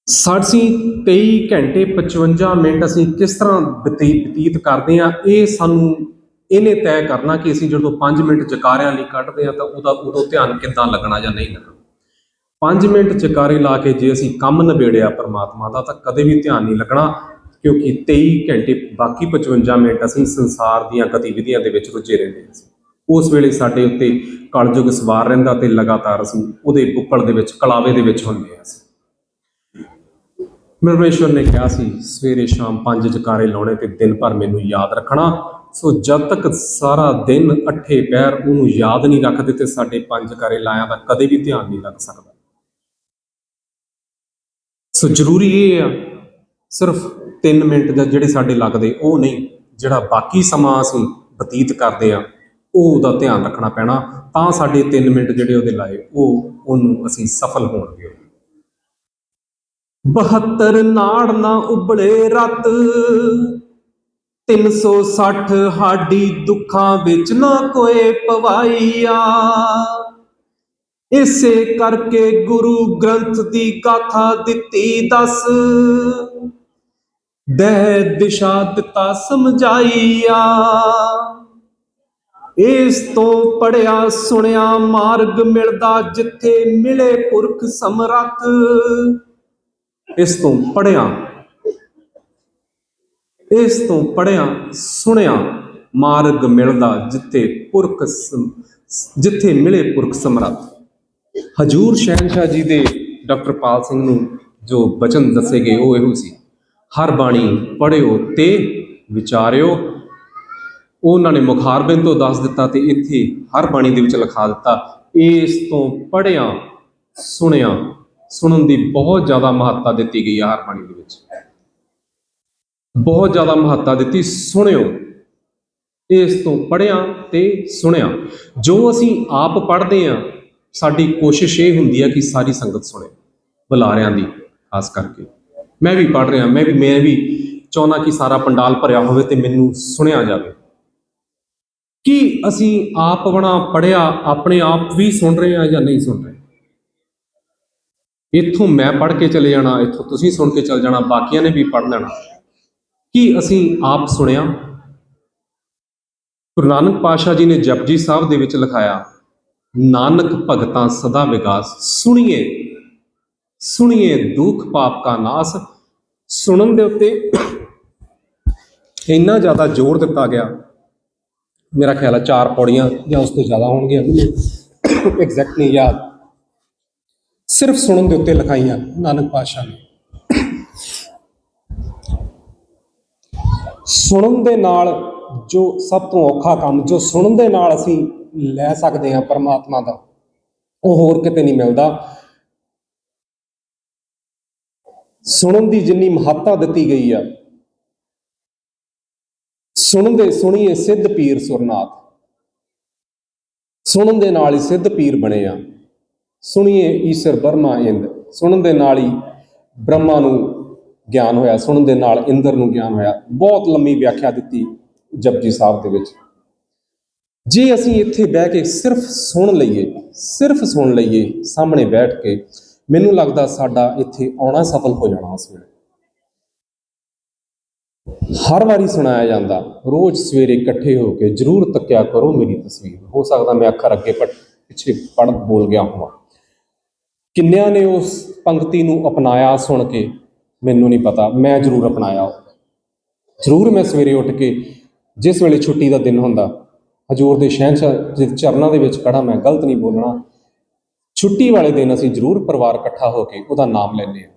ਸਾਡੀ 23 ਘੰਟੇ 55 ਮਿੰਟ ਅਸੀਂ ਕਿਸ ਤਰ੍ਹਾਂ ਬਤੀ- ਬਤੀਤ ਕਰਦੇ ਆ ਇਹ ਸਾਨੂੰ ਇਹਨੇ ਤੈਅ ਕਰਨਾ ਕਿ ਅਸੀਂ ਜਦੋਂ 5 ਮਿੰਟ ਜਕਾਰਿਆਂ ਲਈ ਕੱਢਦੇ ਆ ਤਾਂ ਉਹਦਾ ਉਦੋਂ ਧਿਆਨ ਕਿੱਦਾਂ ਲੱਗਣਾ ਜਾਂ ਨਹੀਂ ਲੱਗਣਾ। 5 ਮਿੰਟ ਚਕਾਰੇ ਲਾ ਕੇ ਜੇ ਅਸੀਂ ਕੰਮ ਨਿਬੇੜਿਆ ਪਰਮਾਤਮਾ ਦਾ, ਤਾਂ ਕਦੇ ਵੀ ਧਿਆਨ ਨਹੀਂ ਲੱਗਣਾ, ਕਿਉਂਕਿ 23 ਘੰਟੇ, ਬਾਕੀ 55 ਮਿੰਟ ਅਸੀਂ ਸੰਸਾਰ ਦੀਆਂ ਗਤੀਵਿਧੀਆਂ ਦੇ ਵਿੱਚ ਰੁੱਝੇ ਰਹਿੰਦੇ ਹਾਂ ਉਸ ਵੇਲੇ ਸਾਡੇ ਉੱਤੇ ਕਲਯੁਗ ਸਵਾਰ ਰਹਿੰਦਾ ਤੇ ਲਗਾਤਾਰ ਅਸੀਂ ਉਹਦੇ ਬੁੱਕਲ ਦੇ ਵਿੱਚ, ਕਲਾਵੇ ਦੇ ਵਿੱਚ ਹੁੰਦੇ ਹਾਂ ਅਸੀਂ। ਪਰਮੇਸ਼ਵਰ ਨੇ ਕਿਹਾ ਸੀ, ਸਵੇਰੇ ਸ਼ਾਮ ਪੰਜ ਜਕਾਰੇ ਲਾਉਣੇ ਤੇ ਦਿਨ ਭਰ ਮੈਨੂੰ ਯਾਦ ਰੱਖਣਾ। ਸੋ ਜਦ ਤੱਕ ਸਾਰਾ ਦਿਨ ਅੱਠੇ ਪੈਰ ਉਹਨੂੰ ਯਾਦ ਨਹੀਂ ਰੱਖਦੇ ਤੇ ਸਾਡੇ ਪੰਜ ਜਕਾਰੇ ਲਾਇਆ ਦਾ ਕਦੇ ਵੀ ਧਿਆਨ ਨਹੀਂ ਲੱਗ ਸਕਦਾ। ਸੋ ਜ਼ਰੂਰੀ ਇਹ ਆ, ਸਿਰਫ 3 ਮਿੰਟ ਦਾ ਜਿਹੜੇ ਸਾਡੇ ਲੱਗਦੇ, ਉਹ ਨਹੀਂ, ਜਿਹੜਾ ਬਾਕੀ ਸਮਾਂ ਅਸੀਂ ਬਤੀਤ ਕਰਦੇ ਆ, ਉਹ ਉਹਦਾ ਧਿਆਨ ਰੱਖਣਾ ਪੈਣਾ, ਤਾਂ ਸਾਡੇ 3 ਮਿੰਟ ਜਿਹੜੇ ਉਹਦੇ ਲਾਏ, ਉਹ ਉਹਨੂੰ ਅਸੀਂ ਸਫਲ ਹੋਣ ਦਿਓ 72 ਨਾੜ ਨਾ ਉਬਲੇ ਰਤ 360 ਹਾਡੀ ਦੁੱਖਾਂ ਵਿੱਚ ਨਾ ਕੋਏ ਪਵਾਈਆ। ਇਸੇ ਕਰਕੇ ਗੁਰੂ ਗ੍ਰੰਥ ਦੀ ਗਾਥਾ ਦਿੱਤੀ ਦਸ। ਦਹਿ ਦਿਸ਼ਾ ਦਿੱਤਾ ਸਮਝਾਈਆ। ਇਸ ਤੋਂ ਪੜਿਆ ਸੁਣਿਆ ਮਾਰਗ ਮਿਲਦਾ ਜਿੱਥੇ ਮਿਲੇ ਪੁਰਖ ਸਮਰੱਥ। ਇਸ ਤੋਂ ਪੜਿਆ ਇਸ ਤੋਂ ਪੜਿਆ ਸੁਣਿਆ ਮਾਰਗ ਮਿਲਦਾ ਜਿੱਥੇ ਪੁਰਖ ਜਿੱਥੇ ਮਿਲੇ ਪੁਰਖ ਸਮਰੱਥ। ਹਜੂਰ ਸ਼ਹਿਨशाह ਜੀ ਦੇ ਡਾਕਟਰ ਪਾਲ ਸਿੰਘ ਨੂੰ ਜੋ ਬਚਨ ਦੱਸੇ ਗਏ ਉਹ ਇਹੋ ਸੀ। ਹਰ ਬਾਣੀ ਪੜਿਓ ਤੇ ਵਿਚਾਰਿਓ। ਉਹਨਾਂ ਨੇ ਮੁਖਾਰਬਿੰਦ ਤੋਂ ਦੱਸ ਦਿੱਤਾ ਤੇ ਇੱਥੇ ਹਰ ਬਾਣੀ ਦੇ ਵਿੱਚ ਲਿਖਾ ਦਿੱਤਾ, ਇਸ ਤੋਂ ਪੜਿਆ ਸੁਣਿਆ, ਸੁਣਨ ਦੀ ਬਹੁਤ ਜ਼ਿਆਦਾ ਮਹੱਤਤਾ ਦਿੱਤੀ ਗਈ ਹੈ ਹਰ ਬਾਣੀ ਦੇ ਵਿੱਚ। ਬਹੁਤ ਜ਼ਿਆਦਾ ਮਹੱਤਤਾ ਦਿੱਤੀ, ਸੁਣਿਓ। ਇਸ ਤੋਂ ਪੜਿਆ ਤੇ ਸੁਣਿਆ। ਜੋ ਅਸੀਂ ਆਪ ਪੜ੍ਹਦੇ ਆ ਸਾਡੀ ਕੋਸ਼ਿਸ਼ ਇਹ ਹੁੰਦੀ ਹੈ ਕਿ ਸਾਰੀ ਸੰਗਤ ਸੁਣੇ, ਬੁਲਾਰਿਆਂ ਦੀ, ਖਾਸ ਕਰਕੇ। ਮੈਂ ਵੀ ਪੜ੍ਹ ਰਿਹਾ, ਮੈਂ ਵੀ ਮੈਂ ਵੀ ਚਾਹੁੰਦਾ ਕਿ ਸਾਰਾ ਪੰਡਾਲ ਭਰਿਆ ਹੋਵੇ ਤੇ ਮੈਨੂੰ ਸੁਣਿਆ ਜਾਵੇ। ਕੀ ਅਸੀਂ ਆਪ ਬਣਾ ਪੜਿਆ ਆਪਣੇ ਆਪ ਵੀ ਸੁਣ ਰਹੇ ਆ ਜਾਂ ਨਹੀਂ ਸੁਣ ਰਹੇ? ਇੱਥੋਂ ਮੈਂ ਪੜ੍ਹ ਕੇ ਚਲੇ ਜਾਣਾ, ਇੱਥੋਂ ਤੁਸੀਂ ਸੁਣ ਕੇ ਚਲ ਜਾਣਾ, ਬਾਕੀਆਂ ਨੇ ਵੀ ਪੜ੍ਹ ਲੈਣਾ। ਕੀ ਅਸੀਂ ਆਪ ਸੁਣਿਆ? ਗੁਰੂ ਨਾਨਕ ਪਾਤਸ਼ਾਹ ਜੀ ਨੇ ਜਪਜੀ ਸਾਹਿਬ ਦੇ ਵਿੱਚ ਲਿਖਾਇਆ ਨਾਨਕ ਭਗਤਾਂ ਸਦਾ ਵਿਗਾਸ, ਸੁਣੀਏ ਸੁਣੀਏ ਦੁੱਖ ਪਾਪ ਕਾ ਨਾਸ। ਸੁਣਨ ਦੇ ਉੱਤੇ ਇੰਨਾ ਜ਼ਿਆਦਾ ਜ਼ੋਰ ਦਿੱਤਾ ਗਿਆ। ਮੇਰਾ ਖਿਆਲ ਹੈ ਚਾਰ ਪੌੜੀਆਂ ਜਾਂ ਉਸ ਤੋਂ ਜ਼ਿਆਦਾ ਹੋਣਗੀਆਂ। ਮੈਨੂੰ ਐਗਜ਼ੈਕਟ ਨਹੀਂ ਯਾਦ। ਸਿਰਫ ਸੁਣਨ ਦੇ ਉੱਤੇ ਲਿਖਾਈਆਂ ਨਾਨਕ ਪਾਤਸ਼ਾਹ ਨੇ। ਸੁਣਨ ਦੇ ਨਾਲ ਜੋ ਸਭ ਤੋਂ ਔਖਾ ਕੰਮ, ਜੋ ਸੁਣਨ ਦੇ ਨਾਲ ਅਸੀਂ ਲੈ ਸਕਦੇ ਹਾਂ ਪਰਮਾਤਮਾ ਦਾ। ਉਹ ਹੋਰ ਕਿਤੇ ਨਹੀਂ ਮਿਲਦਾ। ਸੁਣਨ ਦੀ ਜਿੰਨੀ ਮਹੱਤਤਾ ਦਿੱਤੀ ਗਈ ਆ, ਸੁਣਨ ਦੇ ਸੁਣੀਏ ਸਿੱਧ ਪੀਰ ਸੁਰਨਾਥ। ਸੁਣਨ ਦੇ ਨਾਲ ਹੀ ਸਿੱਧ ਪੀਰ ਬਣੇ ਆ। ਸੁਣੀਏ ਈਸ਼ਰ ਬਰਮਾ ਇੰਦ। ਸੁਣਨ ਦੇ ਨਾਲ ਹੀ ਬ੍ਰਹਮਾ ਨੂੰ ਗਿਆਨ ਹੋਇਆ। ਸੁਣਨ ਦੇ ਨਾਲ ਇੰਦਰ ਨੂੰ ਗਿਆਨ ਹੋਇਆ। ਬਹੁਤ ਲੰਮੀ ਵਿਆਖਿਆ ਦਿੱਤੀ ਜਪਜੀ ਸਾਹਿਬ ਦੇ ਵਿੱਚ। ਜੇ ਅਸੀਂ ਇੱਥੇ ਬਹਿ ਕੇ ਸਿਰਫ ਸੁਣ ਲਈਏ, ਸਿਰਫ ਸੁਣ ਲਈਏ ਸਾਹਮਣੇ ਬੈਠ ਕੇ, ਮੈਨੂੰ ਲੱਗਦਾ ਸਾਡਾ ਇੱਥੇ ਆਉਣਾ ਸਫਲ ਹੋ ਜਾਣਾ ਉਸ ਵੇਲੇ। ਹਰ ਵਾਰੀ ਸੁਣਾਇਆ ਜਾਂਦਾ, ਰੋਜ਼ ਸਵੇਰੇ ਇਕੱਠੇ ਹੋ ਕੇ ਜਰੂਰ ਤੱਕਿਆ ਕਰੋ ਮੇਰੀ ਤਸਵੀਰ। ਹੋ ਸਕਦਾ ਮੈਂ ਅੱਖਰ ਅੱਗੇ ਪੜ ਪਿੱਛੇ ਪੜ ਬੋਲ ਗਿਆ ਹਾਂ ਕਿੰਨਿਆਂ ਨੇ ਉਸ ਪੰਕਤੀ ਨੂੰ ਅਪਣਾਇਆ ਸੁਣ ਕੇ? ਮੈਨੂੰ ਨਹੀਂ ਪਤਾ, ਮੈਂ ਜਰੂਰ ਅਪਣਾਇਆ। ਉਹ ਜ਼ਰੂਰ ਮੈਂ ਸਵੇਰੇ ਉੱਠ ਕੇ, ਜਿਸ ਵੇਲੇ ਛੁੱਟੀ ਦਾ ਦਿਨ ਹੁੰਦਾ ਹਜੂਰ ਦੇ ਸ਼ਹਿਨशाह ਦੇ ਚਰਨਾਂ ਦੇ ਵਿੱਚ ਖੜਾ ਮੈਂ ਗਲਤ ਨਹੀਂ ਬੋਲਣਾ, ਛੁੱਟੀ ਵਾਲੇ ਦਿਨ ਅਸੀਂ ਜ਼ਰੂਰ ਪਰਿਵਾਰ ਇਕੱਠਾ ਹੋ ਕੇ ਉਹਦਾ ਨਾਮ ਲੈਂਦੇ ਹਾਂ।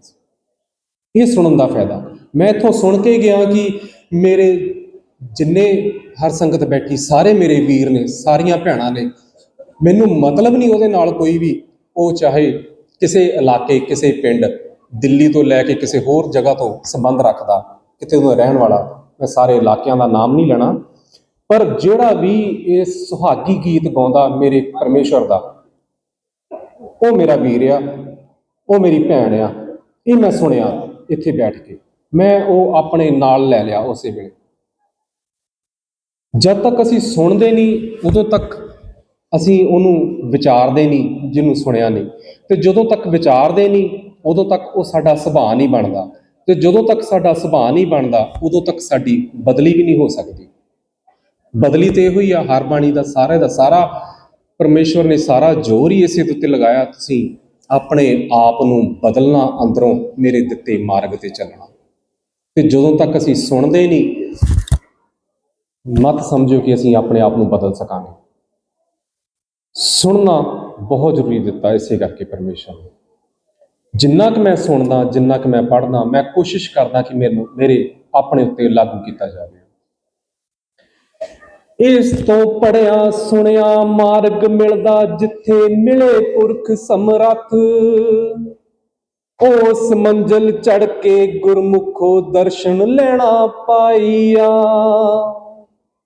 ਇਹ ਸੁਣਨ ਦਾ ਫਾਇਦਾ। ਮੈਂ ਇੱਥੋਂ ਸੁਣ ਕੇ ਗਿਆ ਕਿ ਮੇਰੇ ਜਿੰਨੇ ਹਰ ਸੰਗਤ ਬੈਠੀ, ਸਾਰੇ ਮੇਰੇ ਵੀਰ ਨੇ, ਸਾਰੀਆਂ ਭੈਣਾਂ ਨੇ, ਮੈਨੂੰ ਮਤਲਬ ਨਹੀਂ ਉਹਦੇ ਨਾਲ ਕੋਈ ਵੀ, ਉਹ ਚਾਹੇ ਕਿਸੇ ਇਲਾਕੇ, ਕਿਸੇ ਪਿੰਡ, ਦਿੱਲੀ ਤੋਂ ਲੈ ਕੇ ਕਿਸੇ ਹੋਰ ਜਗ੍ਹਾ ਤੋਂ ਸੰਬੰਧ ਰੱਖਦਾ, ਕਿਤੇ ਦਾ ਰਹਿਣ ਵਾਲਾ, ਮੈਂ ਸਾਰੇ ਇਲਾਕਿਆਂ ਦਾ ਨਾਮ ਨਹੀਂ ਲੈਣਾ। ਪਰ ਜਿਹੜਾ ਵੀ ਇਹ ਸੁਹਾਗੀ ਗੀਤ ਗਾਉਂਦਾ ਮੇਰੇ ਪਰਮੇਸ਼ਵਰ ਦਾ, ਉਹ ਮੇਰਾ ਵੀਰ ਆ, ਉਹ ਮੇਰੀ ਭੈਣ ਆ, ਇਹ ਮੈਂ ਸੁਣਿਆ ਇੱਥੇ ਬੈਠ ਕੇ। ਮੈਂ ਉਹ ਆਪਣੇ ਨਾਲ ਲੈ ਲਿਆ ਉਸੇ ਵੇਲੇ। ਜਦ ਤੱਕ ਅਸੀਂ ਸੁਣਦੇ ਨਹੀਂ, ਉਦੋਂ ਤੱਕ ਅਸੀਂ ਉਹਨੂੰ ਵਿਚਾਰਦੇ ਨਹੀਂ, ਜਿਹਨੂੰ ਸੁਣਿਆ ਨਹੀਂ। ਤੇ ਜਦੋਂ ਤੱਕ ਵਿਚਾਰਦੇ ਨਹੀਂ, ਉਦੋਂ ਤੱਕ ਉਹ ਸਾਡਾ ਸੁਭਾਅ ਨਹੀਂ ਬਣਦਾ। ਤੇ ਜਦੋਂ ਤੱਕ ਸਾਡਾ ਸੁਭਾਅ ਨਹੀਂ ਬਣਦਾ, ਉਦੋਂ ਤੱਕ ਸਾਡੀ ਬਦਲੀ ਵੀ ਨਹੀਂ ਹੋ ਸਕਦੀ। ਬਦਲੀ ਤੇ ਇਹੋ ਹੀ ਆ, ਹਰ ਬਾਣੀ ਦਾ ਸਾਰੇ ਦਾ ਸਾਰਾ, ਪਰਮੇਸ਼ਵਰ ਨੇ ਸਾਰਾ ਜ਼ੋਰ ਹੀ ਇਸੇ ਦੇ ਉੱਤੇ ਲਗਾਇਆ, ਤੁਸੀਂ ਆਪਣੇ ਆਪ ਨੂੰ ਬਦਲਣਾ ਅੰਦਰੋਂ ਮੇਰੇ ਦਿੱਤੇ ਮਾਰਗ ਤੇ ਚੱਲਣਾ। ਤੇ ਜਦੋਂ ਤੱਕ ਅਸੀਂ ਸੁਣਦੇ ਨਹੀਂ, ਮਤ ਸਮਝੋ ਕਿ ਅਸੀਂ ਆਪਣੇ ਆਪ ਨੂੰ ਬਦਲ ਸਕਾਂਗੇ। ਸੁਣਨਾ ਬਹੁਤ ਜ਼ਰੂਰੀ ਦਿੱਤਾ ਇਸੇ ਕਰਕੇ ਪਰਮੇਸ਼ਰ ਨੇ। ਜਿੰਨਾ ਕਿ ਮੈਂ ਸੁਣਦਾ, ਜਿੰਨਾ ਕਿ ਮੈਂ ਪੜ੍ਹਦਾ, ਮੈਂ ਕੋਸ਼ਿਸ਼ ਕਰਦਾ ਕਿ ਮੈਨੂੰ, ਮੇਰੇ ਆਪਣੇ ਉੱਤੇ ਲਾਗੂ ਕੀਤਾ ਜਾਵੇ। ਇਸ ਤੋਂ ਪੜਿਆ ਸੁਣਿਆ, ਮਾਰਗ ਮਿਲਦਾ ਜਿੱਥੇ ਮਿਲੇ ਪੁਰਖ ਸਮਰੱਥ। ਉਸ ਮੰਜ਼ਲ ਚੜ ਕੇ ਗੁਰਮੁਖੋ ਦਰਸ਼ਨ ਲੈਣਾ ਪਾਈਆ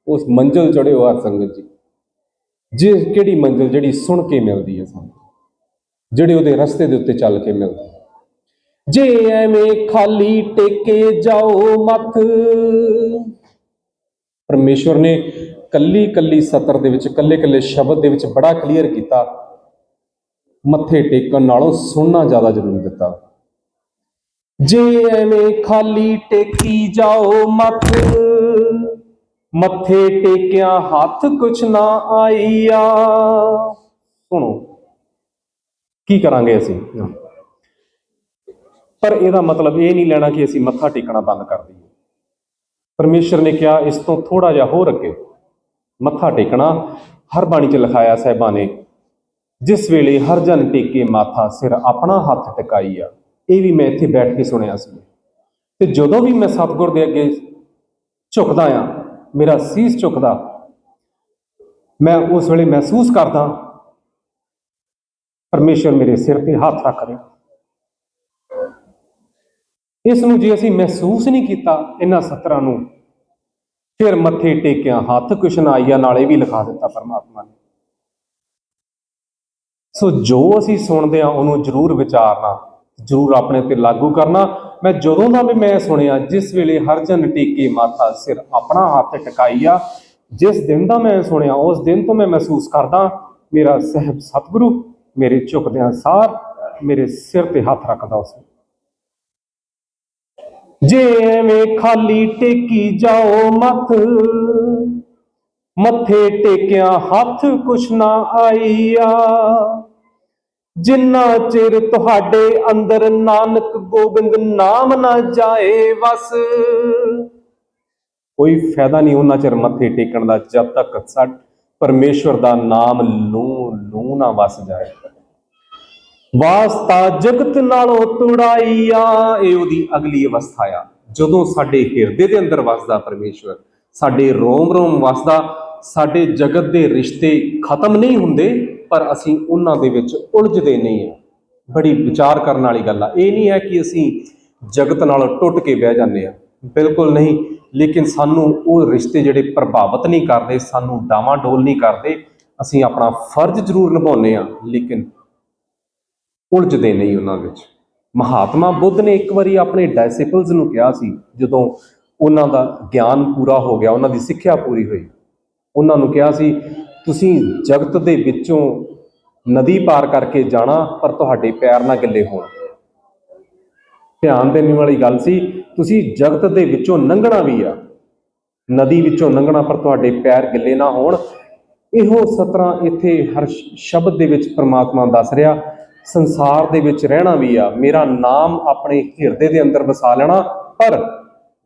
ਉਸ ਮੰਜ਼ਲ ਚੜਿਓ ਹਰ ਸੰਗਤ ਜੀ। ਜੇ ਕਿਹੜੀ ਮੰਜ਼ਿਲ? ਜਿਹੜੀ ਸੁਣ ਕੇ ਮਿਲਦੀ ਹੈ ਸਾਨੂੰ। ਜਿਹੜੇ ਉਹਦੇ ਰਸਤੇ ਦੇ ਉੱਤੇ ਚੱਲ ਕੇ ਮਿਲਦੀ ਜੇ ਐਵੇਂ ਖਾਲੀ ਟੇਕੇ ਜਾਓ ਮੱਥ। ਪਰਮੇਸ਼ਵਰ ਨੇ ਕੱਲੀ ਕੱਲੀ ਸਤਰ ਦੇ ਵਿੱਚ ਕੱਲੇ ਕੱਲੇ ਸ਼ਬਦ ਦੇ ਵਿੱਚ ਬੜਾ ਕਲੀਅਰ ਕੀਤਾ। ਮੱਥੇ ਟੇਕਣ ਨਾਲੋਂ ਸੁਣਨਾ ਜ਼ਿਆਦਾ ਜ਼ਰੂਰੀ ਦਿੱਤਾ। ਜੇ ਐਵੇਂ ਖਾਲੀ ਟੇਕੀ ਜਾਓ ਮੱਥ, ਮੱਥੇ ਟੇਕਿਆ ਹੱਥ ਕੁਛ ਨਾ ਆਈਆ। ਸੁਣੋ, ਕੀ ਕਰਾਂਗੇ ਅਸੀਂ? ਪਰ ਇਹਦਾ ਮਤਲਬ ਇਹ ਨਹੀਂ ਲੈਣਾ ਕਿ ਅਸੀਂ ਮੱਥਾ ਟੇਕਣਾ ਬੰਦ ਕਰ ਦਈਏ। ਪਰਮੇਸ਼ਰ ਨੇ ਕਿਹਾ, ਇਸ ਤੋਂ ਥੋੜਾ ਜਿਹਾ ਹੋਰ ਅੱਗੇ। ਮੱਥਾ ਟੇਕਣਾ, ਹਰ ਬਾਣੀ 'ਚ ਲਿਖਾਇਆ ਸਾਹਿਬਾਂ ਨੇ ਜਿਸ ਵੇਲੇ ਹਰ ਜਨ ਟੇਕੇ ਮਾਥਾ ਸਿਰ ਆਪਣਾ ਹੱਥ ਟਿਕਾਈ ਆ ਇਹ ਵੀ ਮੈਂ ਇੱਥੇ ਬੈਠ ਕੇ ਸੁਣਿਆ ਸੀ। ਤੇ ਜਦੋਂ ਵੀ ਮੈਂ ਸਤਿਗੁਰ ਦੇ ਅੱਗੇ ਝੁਕਦਾ ਆ, ਮੇਰਾ ਸੀਸ ਝੁਕਦਾ, ਮੈਂ ਉਸ ਵੇਲੇ ਮਹਿਸੂਸ ਕਰਦਾ, ਪਰਮੇਸ਼ਰ ਮੇਰੇ ਸਿਰ ਤੇ ਹੱਥ ਰੱਖ ਰਿਹਾ। ਇਸ ਨੂੰ ਜੇ ਅਸੀਂ ਮਹਿਸੂਸ ਨਹੀਂ ਕੀਤਾ, ਇਹਨਾਂ ਸਤਰਾਂ ਨੂੰ ਫਿਰ ਮੱਥੇ ਟੇਕਿਆ ਹੱਥ ਕੁਸ਼ਨਾਈਆ ਨਾਲੇ ਵੀ ਲਿਖਾ ਦਿੱਤਾ ਪਰਮਾਤਮਾ ਨੇ। ਸੋ ਜੋ ਅਸੀਂ ਸੁਣਦੇ ਆ ਉਹਨੂੰ ਜ਼ਰੂਰ ਵਿਚਾਰਨਾ, ਜ਼ਰੂਰ ਆਪਣੇ ਤੇ ਲਾਗੂ ਕਰਨਾ। ਮੈਂ ਜਦੋਂ ਦਾ ਵੀ ਮੈਂ ਸੁਣਿਆ, ਜਿਸ ਵੇਲੇ ਹਰਜਨ ਟੇਕੇ ਮਾਥਾ ਸਿਰ ਆਪਣਾ ਹੱਥ ਟਿਕਾਈ ਆ, ਜਿਸ ਦਿਨ ਦਾ ਮੈਂ ਸੁਣਿਆ, ਉਸ ਦਿਨ ਤੋਂ ਮੈਂ ਮਹਿਸੂਸ ਕਰਦਾ, ਮੇਰਾ ਸਹਿਬ ਸਤਿਗੁਰੂ ਮੇਰੇ ਝੁਕਦਿਆਂ ਸਾਰ ਮੇਰੇ ਸਿਰ ਤੇ ਹੱਥ ਰੱਖਦਾ ਉਸ ਜੇ ਐਵੇਂ ਖਾਲੀ ਟੇਕੀ ਜਾਓ ਮੱਥ, ਮੱਥੇ ਟੇਕਿਆ ਹੱਥ ਕੁਛ ਨਾ ਆਈਆ। ਜਿੰਨਾ ਚਿਰ ਤੁਹਾਡੇ ਅੰਦਰ ਨਾਨਕ ਗੋਬਿੰਦ ਨਾਮ ਨਾ ਜਾਏ ਵਸ, ਕੋਈ ਫਾਇਦਾ ਨਹੀਂ ਉਹਨਾਂ ਚਿਰ ਮੱਥੇ ਟੇਕਣ ਦਾ, ਜਦ ਤੱਕ ਸਾ ਪਰਮੇਸ਼ਵਰ ਦਾ ਨਾਮ ਲੂ ਲੂ ਨਾ ਵਸ ਜਾਏ। ਵਾਸਤਾ ਜਗਤ ਨਾਲੋਂ ਤੁੜਾਈਆ, ਇਹ ਉਹਦੀ ਅਗਲੀ ਅਵਸਥਾ ਆ। ਜਦੋਂ ਸਾਡੇ ਹਿਰਦੇ ਦੇ ਅੰਦਰ ਵਸਦਾ ਪਰਮੇਸ਼ਵਰ, ਸਾਡੇ ਰੋਮ ਰੋਮ ਵਸਦਾ, ਸਾਡੇ ਜਗਤ ਦੇ ਰਿਸ਼ਤੇ ਖਤਮ ਨਹੀਂ ਹੁੰਦੇ, ਪਰ ਅਸੀਂ ਉਹਨਾਂ ਦੇ ਵਿੱਚ ਉਲਝਦੇ ਨਹੀਂ ਆ। ਬੜੀ ਵਿਚਾਰ ਕਰਨ ਵਾਲੀ ਗੱਲ ਆ। ਇਹ ਨਹੀਂ ਹੈ ਕਿ ਅਸੀਂ ਜਗਤ ਨਾਲ ਟੁੱਟ ਕੇ ਬਹਿ ਜਾਂਦੇ ਆ। ਬਿਲਕੁਲ ਨਹੀਂ। ਲੇਕਿਨ ਸਾਨੂੰ ਉਹ ਰਿਸ਼ਤੇ ਜਿਹੜੇ ਪ੍ਰਭਾਵਿਤ ਨਹੀਂ ਕਰਦੇ, ਸਾਨੂੰ ਡਾਵਾਂ ਡੋਲ ਨਹੀਂ ਕਰਦੇ, ਅਸੀਂ ਆਪਣਾ ਫਰਜ਼ ਜ਼ਰੂਰ ਨਿਭਾਉਂਦੇ ਆ। ਲੇਕਿਨ ਉਲਝਦੇ ਨਹੀਂ ਉਹਨਾਂ ਵਿੱਚ। ਮਹਾਤਮਾ ਬੁੱਧ ਨੇ ਇੱਕ ਵਾਰੀ ਆਪਣੇ ਡਿਸਿਪਲਸ ਨੂੰ ਕਿਹਾ ਸੀ, ਜਦੋਂ ਉਹਨਾਂ ਦਾ ਗਿਆਨ ਪੂਰਾ ਹੋ ਗਿਆ, ਉਹਨਾਂ ਦੀ ਸਿੱਖਿਆ ਪੂਰੀ ਹੋਈ। ਉਹਨਾਂ ਨੂੰ ਕਿਹਾ ਸੀ, ਤੁਸੀਂ ਜਗਤ ਦੇ ਵਿੱਚੋਂ ਨਦੀ ਪਾਰ ਕਰਕੇ ਜਾਣਾ, ਪਰ ਤੁਹਾਡੇ ਪੈਰ ਨਾ ਗਿੱਲੇ ਹੋਣ। ਧਿਆਨ ਦੇਣ ਵਾਲੀ ਗੱਲ ਸੀ, ਤੁਸੀਂ ਜਗਤ ਦੇ ਵਿੱਚੋਂ ਲੰਘਣਾ ਵੀ ਆ। ਨਦੀ ਵਿੱਚੋਂ ਲੰਘਣਾ ਪਰ ਤੁਹਾਡੇ ਪੈਰ ਗਿੱਲੇ ਨਾ ਹੋਣ। ਇਹੋ ਸਤਰਾਂ ਇੱਥੇ ਹਰ ਸ਼ਬਦ ਦੇ ਵਿੱਚ ਪ੍ਰਮਾਤਮਾ ਦੱਸ ਰਿਹਾ। ਸੰਸਾਰ ਦੇ ਵਿੱਚ ਰਹਿਣਾ ਵੀ ਆ, ਮੇਰਾ ਨਾਮ ਆਪਣੇ ਹਿਰਦੇ ਦੇ ਅੰਦਰ ਵਸਾ ਲੈਣਾ, ਪਰ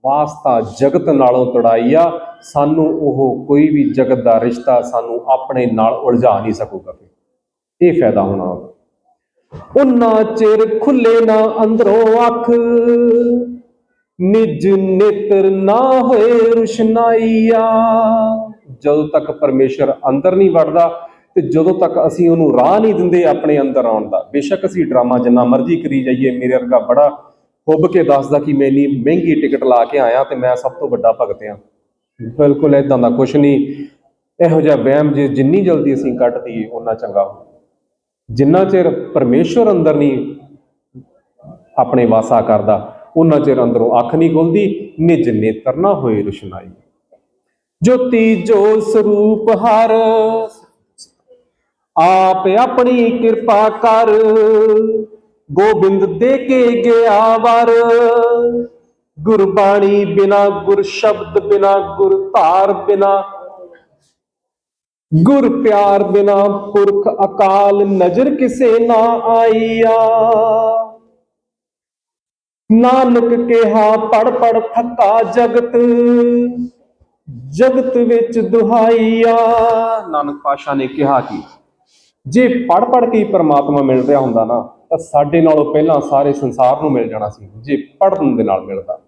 ਵਾਸਤਾ ਜਗਤ ਨਾਲੋਂ ਤੜਾਈ ਆ, ਸਾਨੂੰ ਉਹ ਕੋਈ ਵੀ ਜਗਤ ਦਾ ਰਿਸ਼ਤਾ ਸਾਨੂੰ ਆਪਣੇ ਨਾਲ ਉਲਝਾ ਨਹੀਂ ਸਕੂਗਾ ਇਹ ਫਾਇਦਾ ਹੋਣਾ। ਉਹਦਾ ਉਨਾ ਚਿਰ ਖੁੱਲੇ ਨਾ ਅੰਦਰੋਂ ਅੱਖ, ਨਿਜ ਨੇਤਰ ਨਾ ਹੋਏ ਰੁਸ਼ਨਾਈਆ ਜਦੋਂ ਤੱਕ ਪਰਮੇਸ਼ਰ ਅੰਦਰ ਨਹੀਂ ਵੜਦਾ ਤੇ ਜਦੋਂ ਤੱਕ ਅਸੀਂ ਉਹਨੂੰ ਰਾਹ ਨਹੀਂ ਦਿੰਦੇ ਆਪਣੇ ਅੰਦਰ ਆਉਣ ਦਾ, ਬੇਸ਼ੱਕ ਅਸੀਂ ਡਰਾਮਾ ਜਿੰਨਾ ਮਰਜ਼ੀ ਕਰੀ ਜਾਈਏ, ਮੇਰੇ ਵਰਗਾ ਬੜਾ ਹੁੱਬ ਕੇ ਦੱਸਦਾ ਕਿ ਮੈਂ ਇੰਨੀ ਮਹਿੰਗੀ ਟਿਕਟ ਲਾ ਕੇ ਆਇਆ ਤੇ ਮੈਂ ਸਭ ਤੋਂ ਵੱਡਾ ਭਗਤ ਆ ਬਿਲਕੁਲ ਇਦਾਂ ਦਾ ਕੁਝ ਨਹੀਂ। ਇਹੋ ਜਿਹਾ ਵਹਿਮ ਜੇ ਜਿੰਨੀ ਜਲਦੀ ਅਸੀਂ ਕੱਟ ਦਈਏ ਉਨਾ ਚੰਗਾ ਹੋਊ। ਜਿੰਨਾ ਚਿਰ ਪਰਮੇਸ਼ਵਰ ਅੰਦਰ ਨਹੀਂ ਆਪਣੇ ਵਾਸਾ ਕਰਦਾ ਉਹਨਾਂ ਚਿਰ ਅੰਦਰੋਂ ਅੱਖ ਨਹੀਂ ਖੁੱਲਦੀ, ਨਿਜ ਨੇਤਰ ਨਾ ਹੋਏ ਰੁਸ਼ਨਾਈ। ਜੋਤੀ ਜੋ ਸਰੂਪ ਹਰ ਆਪ ਆਪਣੀ ਕਿਰਪਾ ਕਰ। ਗੋਬਿੰਦ ਦੇ ਕੇ ਗਿਆ ਵਰ। ਗੁਰਬਾਣੀ ਬਿਨਾ ਗੁਰ ਸ਼ਬਦ, ਬਿਨਾ ਗੁਰ ਧਾਰ, ਬਿਨਾ ਗੁਰ ਪਿਆਰ, ਬਿਨਾ ਪੁਰਖ ਅਕਾਲ ਨਜ਼ਰ ਕਿਸੇ ਨਾ ਆਈਆ। ਨਾਨਕ ਕਿਹਾ ਪੜ ਪੜ ਥੱਕਾ ਜਗਤ ਜਗਤ ਵਿੱਚ ਦੁਹਾਈਆ। ਨਾਨਕ ਪਾਸ਼ਾ ਨੇ ਕਿਹਾ ਕਿ? ਜੇ ਪੜ ਪੜ ਕੇ ਪਰਮਾਤਮਾ ਮਿਲ ਰਿਹਾ ਹੁੰਦਾ ਨਾ, ਤਾਂ ਸਾਡੇ ਨਾਲੋਂ ਪਹਿਲਾਂ ਸਾਰੇ ਸੰਸਾਰ ਨੂੰ ਮਿਲ ਜਾਣਾ ਸੀ। ਜੇ ਪੜਨ ਦੇ ਨਾਲ ਮਿਲਦਾ।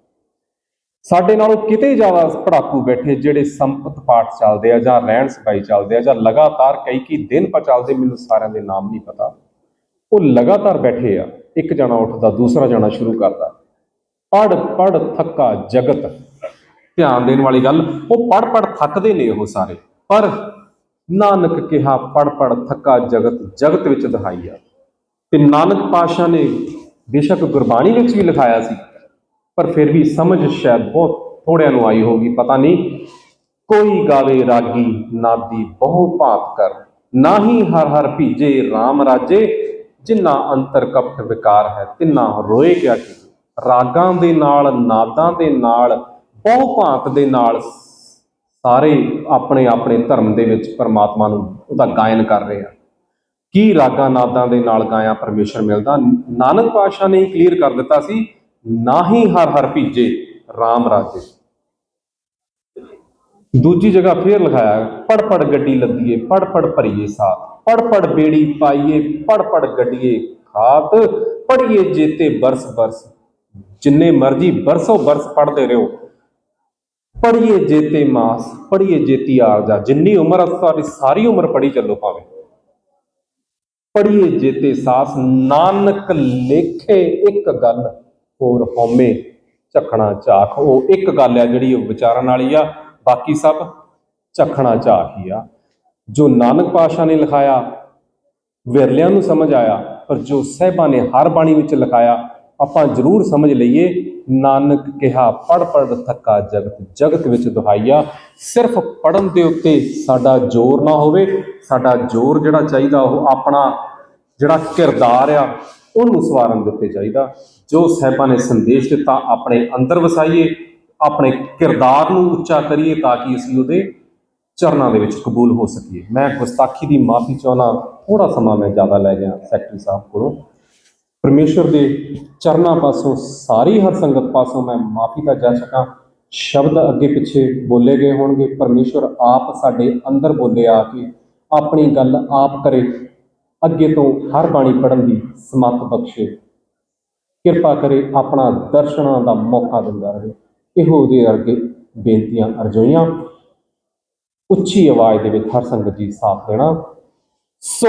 ਸਾਡੇ ਨਾਲੋਂ ਕਿਤੇ ਜ਼ਿਆਦਾ ਪੜਾਕੂ ਬੈਠੇ ਜਿਹੜੇ ਸੰਪਤ ਪਾਠ ਚੱਲਦੇ ਆ ਜਾਂ ਰਹਿਣ ਸਫ਼ਾਈ ਚੱਲਦੇ ਆ ਜਾਂ ਲਗਾਤਾਰ ਕਈ ਕਈ ਦਿਨ ਪਾ ਚੱਲਦੇ, ਮੈਨੂੰ ਸਾਰਿਆਂ ਦੇ ਨਾਮ ਨਹੀਂ ਪਤਾ। ਉਹ ਲਗਾਤਾਰ ਬੈਠੇ ਆ। ਇੱਕ ਜਣਾ ਉੱਠਦਾ, ਦੂਸਰਾ ਜਣਾ ਸ਼ੁਰੂ ਕਰਦਾ। ਪੜ ਪੜ ਥੱਕਾ ਜਗਤ। ਧਿਆਨ ਦੇਣ ਵਾਲੀ ਗੱਲ, ਉਹ ਪੜ ਪੜ ਥੱਕਦੇ ਨੇ ਉਹ ਸਾਰੇ। ਪਰ ਨਾਨਕ ਕਿਹਾ ਪੜ ਪੜ ਥੱਕਾ ਜਗਤ ਜਗਤ ਵਿੱਚ ਦਿਖਾਈ ਆ ਤੇ ਨਾਨਕ ਪਾਸ਼ਾ ਨੇ ਬੇਸ਼ੱਕ ਗੁਰਬਾਣੀ ਵਿੱਚ ਵੀ ਲਿਖਾਇਆ ਸੀ, ਪਰ ਫਿਰ ਵੀ ਸਮਝ ਸ਼ਾਇਦ ਬਹੁਤ ਥੋੜਿਆਂ ਨੂੰ ਆਈ ਹੋਗੀ ਪਤਾ ਨਹੀਂ। ਕੋਈ ਗਾਵੇ ਰਾਗੀ ਨਾਦੀ ਬਹੁ ਭਾਤ ਕਰ, ਨਾ ਹੀ ਹਰ ਹਰ ਭੀਜੇ RAM ਰਾਜੇ ਜਿਨ੍ਹਾਂ ਅੰਤਰ ਕਪਟ ਵਿਕਾਰ ਹੈ, ਤਿੰਨਾ ਰੋਏ ਕਿਆ ਕੀ। ਰਾਗਾਂ ਦੇ ਨਾਲ, ਨਾਦਾਂ ਦੇ ਨਾਲ, ਬਹੁ ਭਾਂਤ ਦੇ ਨਾਲ ਸਾਰੇ ਆਪਣੇ ਆਪਣੇ ਧਰਮ ਦੇ ਵਿੱਚ ਪਰਮਾਤਮਾ ਨੂੰ ਉਹਦਾ ਗਾਇਨ ਕਰ ਰਹੇ ਆ। ਕੀ ਰਾਗਾਂ ਨਾਦਾਂ ਦੇ ਨਾਲ ਗਾਇਆ ਪਰਮੇਸ਼ਰ ਮਿਲਦਾ? ਨਾਨਕ ਪਾਤਸ਼ਾਹ ਨੇ ਕਲੀਅਰ ਕਰ ਦਿੱਤਾ ਸੀ, ਨਾ ਹੀ ਹਰ ਹਰ ਭੀਜੇ RAM ਰਾਜੇ। ਦੂਜੀ ਜਗ੍ਹਾ ਫੇਰ ਲਿਖਾਇਆ ਪੜ ਪੜ ਗੱਡੀ ਲੱਦੀਏ ਪੜ ਪੜ ਭਰੀਏ ਸਾਥ ਪੜ ਪੜ ਬੇੜੀ ਪਾਈਏ ਪੜ ਪੜ ਗੱਡੀਏ ਖਾਤ ਪੜੀਏ ਜੇਤੇ ਬਰਸ ਬਰਸ। ਜਿੰਨੇ ਮਰਜ਼ੀ ਬਰਸੋ ਬਰਸ ਪੜਦੇ ਰਹੋ। ਪੜੀਏ ਜੇਤੇ ਮਾਸ ਪੜੀਏ ਜੇਤੀ ਆਰਜਾ, ਜਿੰਨੀ ਉਮਰ ਸਾਰੀ ਸਾਰੀ ਉਮਰ ਪੜੀ ਚੱਲੋ ਭਾਵੇਂ। ਪੜੀਏ ਜੇਤੇ ਸਾਸ, ਨਾਨਕ ਲੇਖੇ ਇੱਕ ਗੱਲ ਹੋਰ ਹਉਮੈ, ਝਖਣਾ ਝਾਖ। ਉਹ ਇੱਕ ਗੱਲ ਆ ਜਿਹੜੀ ਉਹ ਵਿਚਾਰਨ ਵਾਲੀ ਆ, ਬਾਕੀ ਸਭ ਝਖਣਾ ਝਾਖ ਹੀ ਆ। ਜੋ ਨਾਨਕ ਪਾਸ਼ਾ ਨੇ ਲਿਖਾਇਆ, ਵਿਰਲਿਆਂ ਨੂੰ ਸਮਝ ਆਇਆ, ਪਰ ਜੋ ਸਹਿਬਾਂ ਨੇ ਹਰ ਬਾਣੀ ਵਿੱਚ ਲਿਖਾਇਆ, ਆਪਾਂ ਜ਼ਰੂਰ ਸਮਝ ਲਈਏ ਨਾਨਕ ਕਿਹਾ ਪੜ ਪੜ ਥੱਕਾ ਜਗਤ ਜਗਤ ਵਿੱਚ ਦੁਹਾਈਆ। ਸਿਰਫ ਪੜਨ ਦੇ ਉੱਤੇ ਸਾਡਾ ਜ਼ੋਰ ਨਾ ਹੋਵੇ, ਸਾਡਾ ਜ਼ੋਰ ਜਿਹੜਾ ਚਾਹੀਦਾ ਉਹ ਆਪਣਾ ਜਿਹੜਾ ਕਿਰਦਾਰ ਆ, ਉਹਨੂੰ ਸਵਾਰਨ ਦੇ ਉੱਤੇ ਚਾਹੀਦਾ। ਜੋ ਸਹਿਬਾਂ ਨੇ ਸੰਦੇਸ਼ ਦਿੱਤਾ, ਆਪਣੇ ਅੰਦਰ ਵਸਾਈਏ, ਆਪਣੇ ਕਿਰਦਾਰ ਨੂੰ ਉੱਚਾ ਕਰੀਏ ਤਾਂ ਕਿ ਅਸੀਂ ਉਹਦੇ ਚਰਨਾਂ ਦੇ ਵਿੱਚ ਕਬੂਲ ਹੋ ਸਕੀਏ। ਮੈਂ ਗੁਸਤਾਖੀ ਦੀ ਮਾਫੀ ਚਾਹਣਾ ਥੋੜਾ ਸਮਾਂ ਮੈਂ ਜ਼ਿਆਦਾ ਲੈ ਗਿਆ, ਸੈਕਟਰੀ ਸਾਹਿਬ ਕੋਲੋਂ। ਪਰਮੇਸ਼ਵਰ ਦੇ ਚਰਨਾਂ ਪਾਸੋਂ ਸਾਰੀ ਹਰ ਸੰਗਤ ਪਾਸੋਂ ਮੈਂ ਮਾਫੀ ਦਾ ਜਾ ਸਕਾਂ। ਸ਼ਬਦ ਅੱਗੇ ਪਿੱਛੇ ਬੋਲੇ ਗਏ ਹੋਣਗੇ। ਪਰਮੇਸ਼ਵਰ ਆਪ ਸਾਡੇ ਅੰਦਰ ਬੋਲੇ ਆ ਕੇ ਆਪਣੀ ਗੱਲ ਆਪ ਕਰੇ। ਅੱਗੇ ਤੋਂ ਹਰ ਬਾਣੀ ਪੜਨ ਦੀ ਸਮੱਤ ਬਖਸ਼ੇ। ਕਿਰਪਾ ਕਰੇ ਆਪਣਾ ਦਰਸ਼ਨਾਂ ਦਾ ਮੌਕਾ ਦਿੰਦਾ ਰਹੇ। ਇਹੋ ਦੇ ਅਰਗੇ ਬੇਨਤੀਆਂ ਅਰਜ਼ੋਈਆਂ। ਉੱਚੀ ਆਵਾਜ਼ ਦੇ ਵਿੱਚ ਹਰ ਸੰਗਤ ਜੀ ਸਾਥ ਦੇਣਾ। ਸੋ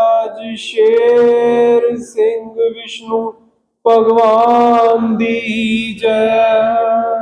ਸ਼ੇਰ ਸਿੰਘ ਵਿਸ਼ਨੂੰ ਭਗਵਾਨ ਦੀ ਜੈ।